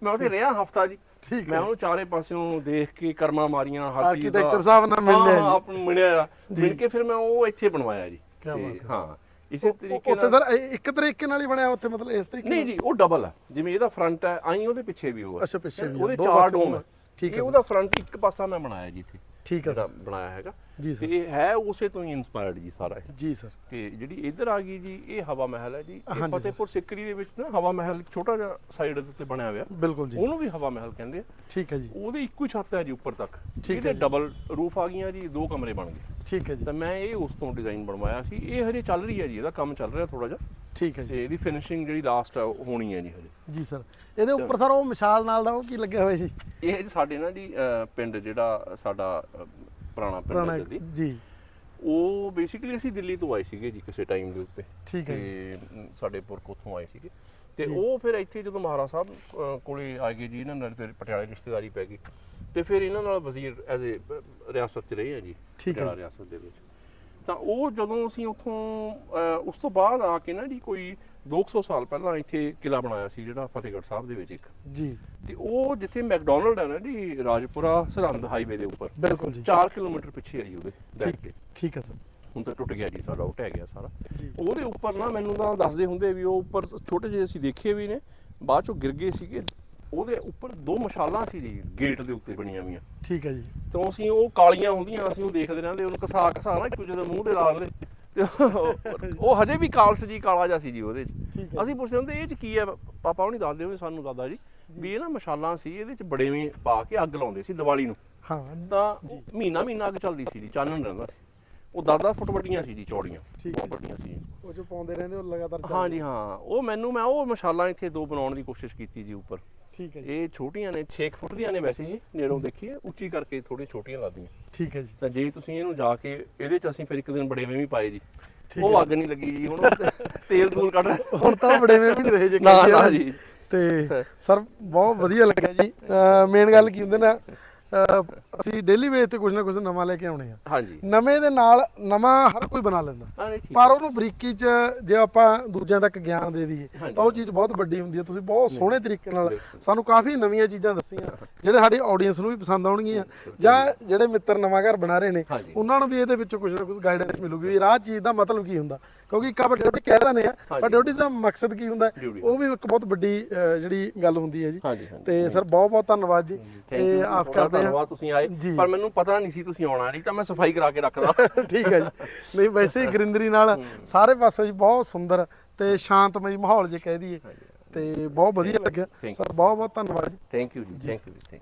ਮੈਂ ਉੱਥੇ ਰਿਹਾ ਹਫਤਾ ਜੀ। ਠੀਕ ਮੈਂ ਹੈ। ਉਹਨੂੰ ਚਾਰੇ ਪਾਸਿਓਂ ਦੇਖ ਕੇ ਕਰਮਾ ਮਾਰੀਆਂ ਚੀਜ਼ ਦਾ ਆਰਕੀਟੈਕਚਰ ਸਾਹਿਬ ਨਾਲ ਮਿਲ ਹਾਂ, ਆਪ ਨੂੰ ਮਿਲਿਆ। ਮਿਲ ਕੇ ਫਿਰ ਮੈਂ ਉਹ ਇੱਥੇ ਬਣਵਾਇਆ ਜੀ। ਕਿਆ ਤੇ ਬਾਤ ਹੈ। ਹਾਂ ਇਸੇ ਤਰੀਕੇ ਉੱਥੇ ਨਾਲ ਸਰ ਇੱਕ ਤਰੀਕੇ ਨਾਲ ਹੀ ਬਣਿਆ ਉੱਥੇ ਮਤਲਬ ਇਸ ਤਰੀਕੇ ਨਹੀਂ ਜੀ ਉਹ ਡਬਲ ਹੈ ਜਿਵੇਂ ਇਹਦਾ ਫਰੰਟ ਹੈ ਆਈ ਉਹਦੇ ਪਿੱਛੇ ਵੀ ਉਹ ਹੈ ਅੱਛਾ ਪਿੱਛੇ ਵੀ ਉਹਦੇ ਦੋ ਚਾਰ ਪਾਸੇ ਡੋਮ ਹੈ ਠੀਕ ਇਹ ਹੈ ਉਹਦਾ ਫਰੰਟ ਇੱਕ ਪਾਸਾ ਮੈਂ ਬਣਾਇਆ ਜੀ ਇੱਥੇ। ਠੀਕ ਹੈ ਜਿਹੜਾ ਬਣਾਇਆ ਹੈਗਾ। ਜੀ ਤੇ ਸਰ ਇਹ ਹੈ ਉਸੇ ਤੋਂ ਹੀ ਇਨਸਪਾਇਰਡ ਜੀ ਸਾਰਾ ਇਹ। ਜੀ ਸਰ। ਤੇ ਜਿਹੜੀ ਇੱਧਰ ਆ ਗਈ ਜੀ ਇਹ ਹਵਾ ਮਹਿਲ ਹੈ ਜੀ। ਇਹ ਹਾਂਜੀ। ਫਤਿਹਪੁਰ ਸਿੱਕਰੀ ਦੇ ਵਿੱਚ ਨਾ ਹਵਾ ਮਹਿਲ ਇੱਕ ਛੋਟਾ ਜਿਹਾ ਸਾਈਡ ਦੇ ਉੱਤੇ ਬਣਿਆ ਹੋਇਆ। ਬਿਲਕੁਲ ਜੀ। ਉਹਨੂੰ ਵੀ ਹਵਾ ਮਹਿਲ ਕਹਿੰਦੇ ਆ। ਠੀਕ ਹੈ ਜੀ। ਉਹਦੇ ਇੱਕੋ ਹੀ ਛੱਤ ਹੈ ਜੀ ਉੱਪਰ ਤੱਕ। ਹੈ ਇਹਦੇ ਜੀ। ਡਬਲ ਰੂਫ ਆ ਗਈਆਂ ਜੀ ਦੋ ਕਮਰੇ ਬਣ ਗਏ। ਠੀਕ ਹੈ ਜੀ। ਤਾਂ ਮੈਂ ਇਹ ਉਸ ਤੋਂ ਡਿਜ਼ਾਈਨ ਬਣਵਾਇਆ ਸੀ। ਇਹ ਹਜੇ ਚੱਲ ਰਹੀ ਹੈ ਜੀ ਇਹਦਾ ਕੰਮ ਚੱਲ ਰਿਹਾ ਥੋੜਾ ਜਿਹਾ। ਠੀਕ ਹੈ ਜੀ। ਤੇ ਇਹਦੀ ਫਿਨਿਸ਼ਿੰਗ ਜਿਹੜੀ ਲਾਸਟ ਹੋਣੀ ਹੈ ਜੀ ਹਜੇ। ਜੀ ਸਰ। ਇਹਦੇ ਉੱਪਰ ਸਰ ਉਹ ਮਿਸਾਲ ਨਾਲ ਦਾ ਉਹ ਕੀ ਲੱਗਿਆ ਹੋਇਆ ਜੀ ਇਹ ਜੀ ਸਾਡੇ ਨਾ ਜੀ ਪਿੰਡ ਜਿਹੜਾ ਸਾਡਾ ਪੁਰਾਣਾ ਪਿੰਡ ਹੈ ਜੀ। ਉਹ ਬੇਸਿਕਲੀ ਅਸੀਂ ਦਿੱਲੀ ਤੋਂ ਆਏ ਸੀਗੇ ਜੀ ਕਿਸੇ ਟਾਈਮ ਦੇ ਉੱਤੇ। ਠੀਕ ਹੈ ਜੀ। ਸਾਡੇ ਪੁਰਖ ਉੱਥੋਂ ਆਏ ਸੀਗੇ। ਤੇ। ਉਹ ਫਿਰ ਇੱਥੇ ਜਦੋਂ ਮਹਾਰਾਜ ਸਾਹਿਬ ਕੋਲੇ ਆ ਗਏ ਜੀ ਇਹਨਾਂ ਨਾਲ ਫਿਰ ਪਟਿਆਲੇ ਰਿਸ਼ਤੇਦਾਰੀ ਪੈ ਗਈ। ਤੇ ਫਿਰ ਇਹਨਾਂ ਨਾਲ ਵਜ਼ੀਰ ਐਜ਼ ਏ ਰਿਆਸਤ 'ਚ ਰਹੇ ਆ ਜੀ ਪਟਿਆਲਾ ਰਿਆਸਤ ਦੇ ਵਿੱਚ। ਤਾਂ ਉਹ ਜਦੋਂ ਅਸੀਂ ਉੱਥੋਂ ਉਸ ਤੋਂ ਬਾਅਦ ਆ ਕੇ ਨਾ ਜੀ ਕੋਈ 200 ਸਾਲ ਪਹਿਲਾਂ ਇੱਥੇ ਕਿਲਾ ਬਣਾਇਆ ਸੀ ਜਿਹੜਾ ਫਤਿਹਗੜ੍ਹ ਸਾਹਿਬ ਦੇ ਵਿੱਚ ਇੱਕ। ਜੀ। ਤੇ ਉਹ ਜਿੱਥੇ ਮੈਕਡੋਨਲਡ ਹੈ ਨਾ ਜੀ ਰਾਜਪੁਰਾ ਸਰਹੰਦ ਹਾਈਵੇ ਦੇ ਉੱਪਰ। ਬਿਲਕੁਲ ਜੀ। 4 ਕਿਲੋਮੀਟਰ ਪਿੱਛੇ ਹੈ ਜੀ ਉਹਦੇ ਬੈਕ ਤੇ ਠੀਕ ਹੈ ਸਰ। ਹੁਣ ਤਾਂ ਟੁੱਟ ਗਿਆ ਜੀ ਸਾਡਾ ਉਹ ਢਹਿ ਗਿਆ ਸਾਰਾ। ਉਹਦੇ ਉੱਪਰ ਨਾ ਮੈਨੂੰ ਤਾਂ ਦੱਸਦੇ ਹੁੰਦੇ ਵੀ ਉਹ ਉੱਪਰ ਛੋਟੇ ਜਿਹੇ ਅਸੀਂ ਦੇਖੇ ਵੀ ਨੇ ਬਾਅਦ ਚੋਂ ਗਿਰ ਗਏ ਸੀਗੇ। ਉਹਦੇ ਉੱਪਰ ਦੋ ਮਸ਼ਾਲਾਂ ਸੀ ਜੀ ਗੇਟ ਦੇ ਉੱਤੇ ਬਣੀਆਂ ਹੋਈਆਂ। ਠੀਕ ਹੈ ਜੀ। ਤਾਂ ਅਸੀਂ ਉਹ ਕਾਲੀਆਂ ਹੁੰਦੀਆਂ ਅਸੀਂ ਉਹ ਦੇਖਦੇ ਰਹਿੰਦੇ ਉਹਨੂੰ ਘਸਾ ਘਸਾ ਨਾ ਇੱਕ ਦੂਜੇ ਦੇ ਮੂੰਹ ਤੇ ਲਾ ਲੈਂਦੇ ਉਹ- ਹਜੇ ਵੀ ਕਾਲਸ ਜੀ ਕਾਲਾ ਜਿਹਾ ਸੀ ਜੀ ਉਹਦੇ 'ਚ। ਅਸੀਂ ਪੁੱਛਦੇ ਹੁੰਦੇ ਇਹ 'ਚ ਕੀ ਹੈ? ਪਾਪਾ ਉਹ ਨਹੀਂ ਦੱਸਦੇ ਹੁੰਦੇ ਸਾਨੂੰ ਦਾਦਾ ਜੀ ਵੀ ਇਹ ਨਾ ਮਸ਼ਾਲਾਂ ਸੀ ਇਹਦੇ 'ਚ ਬੜੇਵੇਂ ਪਾ ਕੇ ਅੱਗ ਲਾਉਂਦੇ ਸੀ ਦੀਵਾਲੀ ਨੂੰ। ਹਾਂ। ਤਾਂ ਮਹੀਨਾ ਮਹੀਨਾ ਅੱਗ ਚੱਲਦੀ ਸੀ ਜੀ ਚਾਨਣ ਰਹਿੰਦਾ ਸੀ। ਉਹ 10-10 ਫੁੱਟ ਵੱਡੀਆਂ ਸੀ ਜੀ ਚੌੜੀਆਂ ਬਹੁਤ ਵੱਡੀਆਂ ਸੀ। ਉਹ ਜੋ ਪਾਉਂਦੇ ਰਹਿੰਦੇ ਉਹ ਲਗਾਤਾਰ। ਹਾਂ ਜੀ ਹਾਂ। ਉਹ ਮੈਨੂੰ ਮੈਂ ਉਹ ਮਸ਼ਾਲਾਂ ਇੱਥੇ ਦੋ ਬਣਾਉਣ ਦੀ ਕੋਸ਼ਿਸ਼ ਕੀਤੀ ਜੀ ਉੱਪਰ। ਠੀਕ ਹੈ ਜੀ। ਇਹ ਛੋਟੀਆਂ ਨੇ 6 ਫੁੱਟ ਦੀਆਂ ਨੇ ਵੈਸੇ ਇਹ ਨੇੜੋਂ ਦੇਖੀਏ ਉੱਚੀ ਕਰਕੇ ਥੋੜੀ ਛੋਟੀਆਂ ਲੱਗਦੀਆਂ। ਠੀਕ ਹੈ ਜੀ। ਤਾਂ ਜੇ ਤੁਸੀਂ ਇਹਨੂੰ ਜਾ ਕੇ ਇਹਦੇ ਚ ਅਸੀਂ ਫਿਰ ਇੱਕ ਦਿਨ ਬੜੇਵੇਂ ਵੀ ਪਾਏ ਜੀ। ਉਹ ਅੱਗ ਨਹੀਂ ਲੱਗੀ ਜੀ ਹੁਣ ਤੇਲ ਤੂਲ ਕੱਢ ਹੁਣ ਤਾਂ ਉਹ ਬੜੇ ਵੇ ਨਹੀਂ ਰਹੇ ਜੇ ਨਾ ਨਾ। ਜੀ। ਤੇ ਸਰ ਬਹੁਤ ਵਧੀਆ ਲੱਗਿਆ ਜੀ। ਮੇਨ ਗੱਲ ਕੀ ਹੁੰਦੇ ਨਾ ਅਸੀਂ ਡੇਲੀ ਵੇਸ ਤੇ ਕੁਝ ਨਾ ਕੁਝ ਨਵਾਂ ਲੈ ਕੇ ਆਉਣੇ ਆ ਹਾਂਜੀ ਨਵੇਂ ਦੇ ਨਾਲ ਨਵਾਂ ਹਰ ਕੋਈ ਬਣਾ ਲੈਂਦਾ ਪਰ ਉਹਨੂੰ ਬਰੀਕੀ ਚ ਜੇ ਆਪਾਂ ਦੂਜਿਆਂ ਤੱਕ ਗਿਆਨ ਦੇ ਦਈਏ। ਤਾਂ ਉਹ ਚੀਜ਼ ਬਹੁਤ ਵੱਡੀ ਹੁੰਦੀ ਹੈ ਤੁਸੀਂ ਬਹੁਤ ਸੋਹਣੇ ਤਰੀਕੇ ਨਾਲ। ਸਾਨੂੰ ਕਾਫੀ ਨਵੀਆਂ ਚੀਜ਼ਾਂ ਦੱਸੀਆਂ ਜਿਹੜੇ ਸਾਡੀ ਆਡੀਅנס ਨੂੰ ਵੀ ਪਸੰਦ ਆਉਣਗੀਆਂ ਜਾਂ ਜਿਹੜੇ ਮਿੱਤਰ ਨਵਾਂ ਘਰ ਬਣਾ ਰਹੇ ਨੇ। ਉਹਨਾਂ ਨੂੰ ਵੀ ਇਹਦੇ ਵਿੱਚੋਂ ਕੁਝ ਨਾ ਕੁਝ ਗਾਈਡੈਂਸ ਮਿਲੂਗੀ ਰਾਹ ਚੀਜ਼ ਦਾ ਮਤਲਬ ਕੀ ਹੁੰਦਾ ਕਿਉਂਕਿ ਇੱਕ ਆਪਾਂ ਡਿਊਟੀ ਕਹਿ ਦਿੰਦੇ ਆ ਪਰ। ਡਿਊਟੀ ਦਾ ਮਕਸਦ ਕੀ ਹੁੰਦਾ। ਉਹ ਵੀ ਇੱਕ ਬਹੁਤ ਵੱਡੀ ਜਿਹੜੀ ਗੱਲ ਹੁੰਦੀ ਹੈ ਜੀ। ਤੇ ਸਰ ਬਹੁਤ ਬਹੁਤ ਧੰਨਵਾਦ ਜੀ। ਤੇ ਆਸ ਕਰਦੇ ਹਾਂ। ਧੰਨਵਾਦ ਤੁਸੀਂ ਆਏ। ਪਰ ਮੈਨੂੰ ਪਤਾ ਨਹੀਂ ਸੀ ਤੁਸੀਂ ਆਉਣਾ ਨਹੀਂ ਤਾਂ ਮੈਂ ਸਫ਼ਾਈ ਕਰਾ ਕੇ ਰੱਖਦਾ। ਠੀਕ ਹੈ ਜੀ। ਨਹੀਂ ਵੈਸੇ ਹੀ ਗ੍ਰਿੰਦਰੀ ਨਾਲ ਸਾਰੇ ਪਾਸੇ ਜੀ ਬਹੁਤ ਸੁੰਦਰ ਤੇ ਸ਼ਾਂਤਮਈ ਮਾਹੌਲ ਜੇ ਕਹਿ ਦਈਏ। ਤੇ ਬਹੁਤ ਵਧੀਆ ਲੱਗਿਆ। ਸਰ ਬਹੁਤ ਬਹੁਤ ਧੰਨਵਾਦ ਜੀ। ਥੈਂਕ ਯੂ ਜੀ ਥੈਂਕ ਯੂ ਜੀ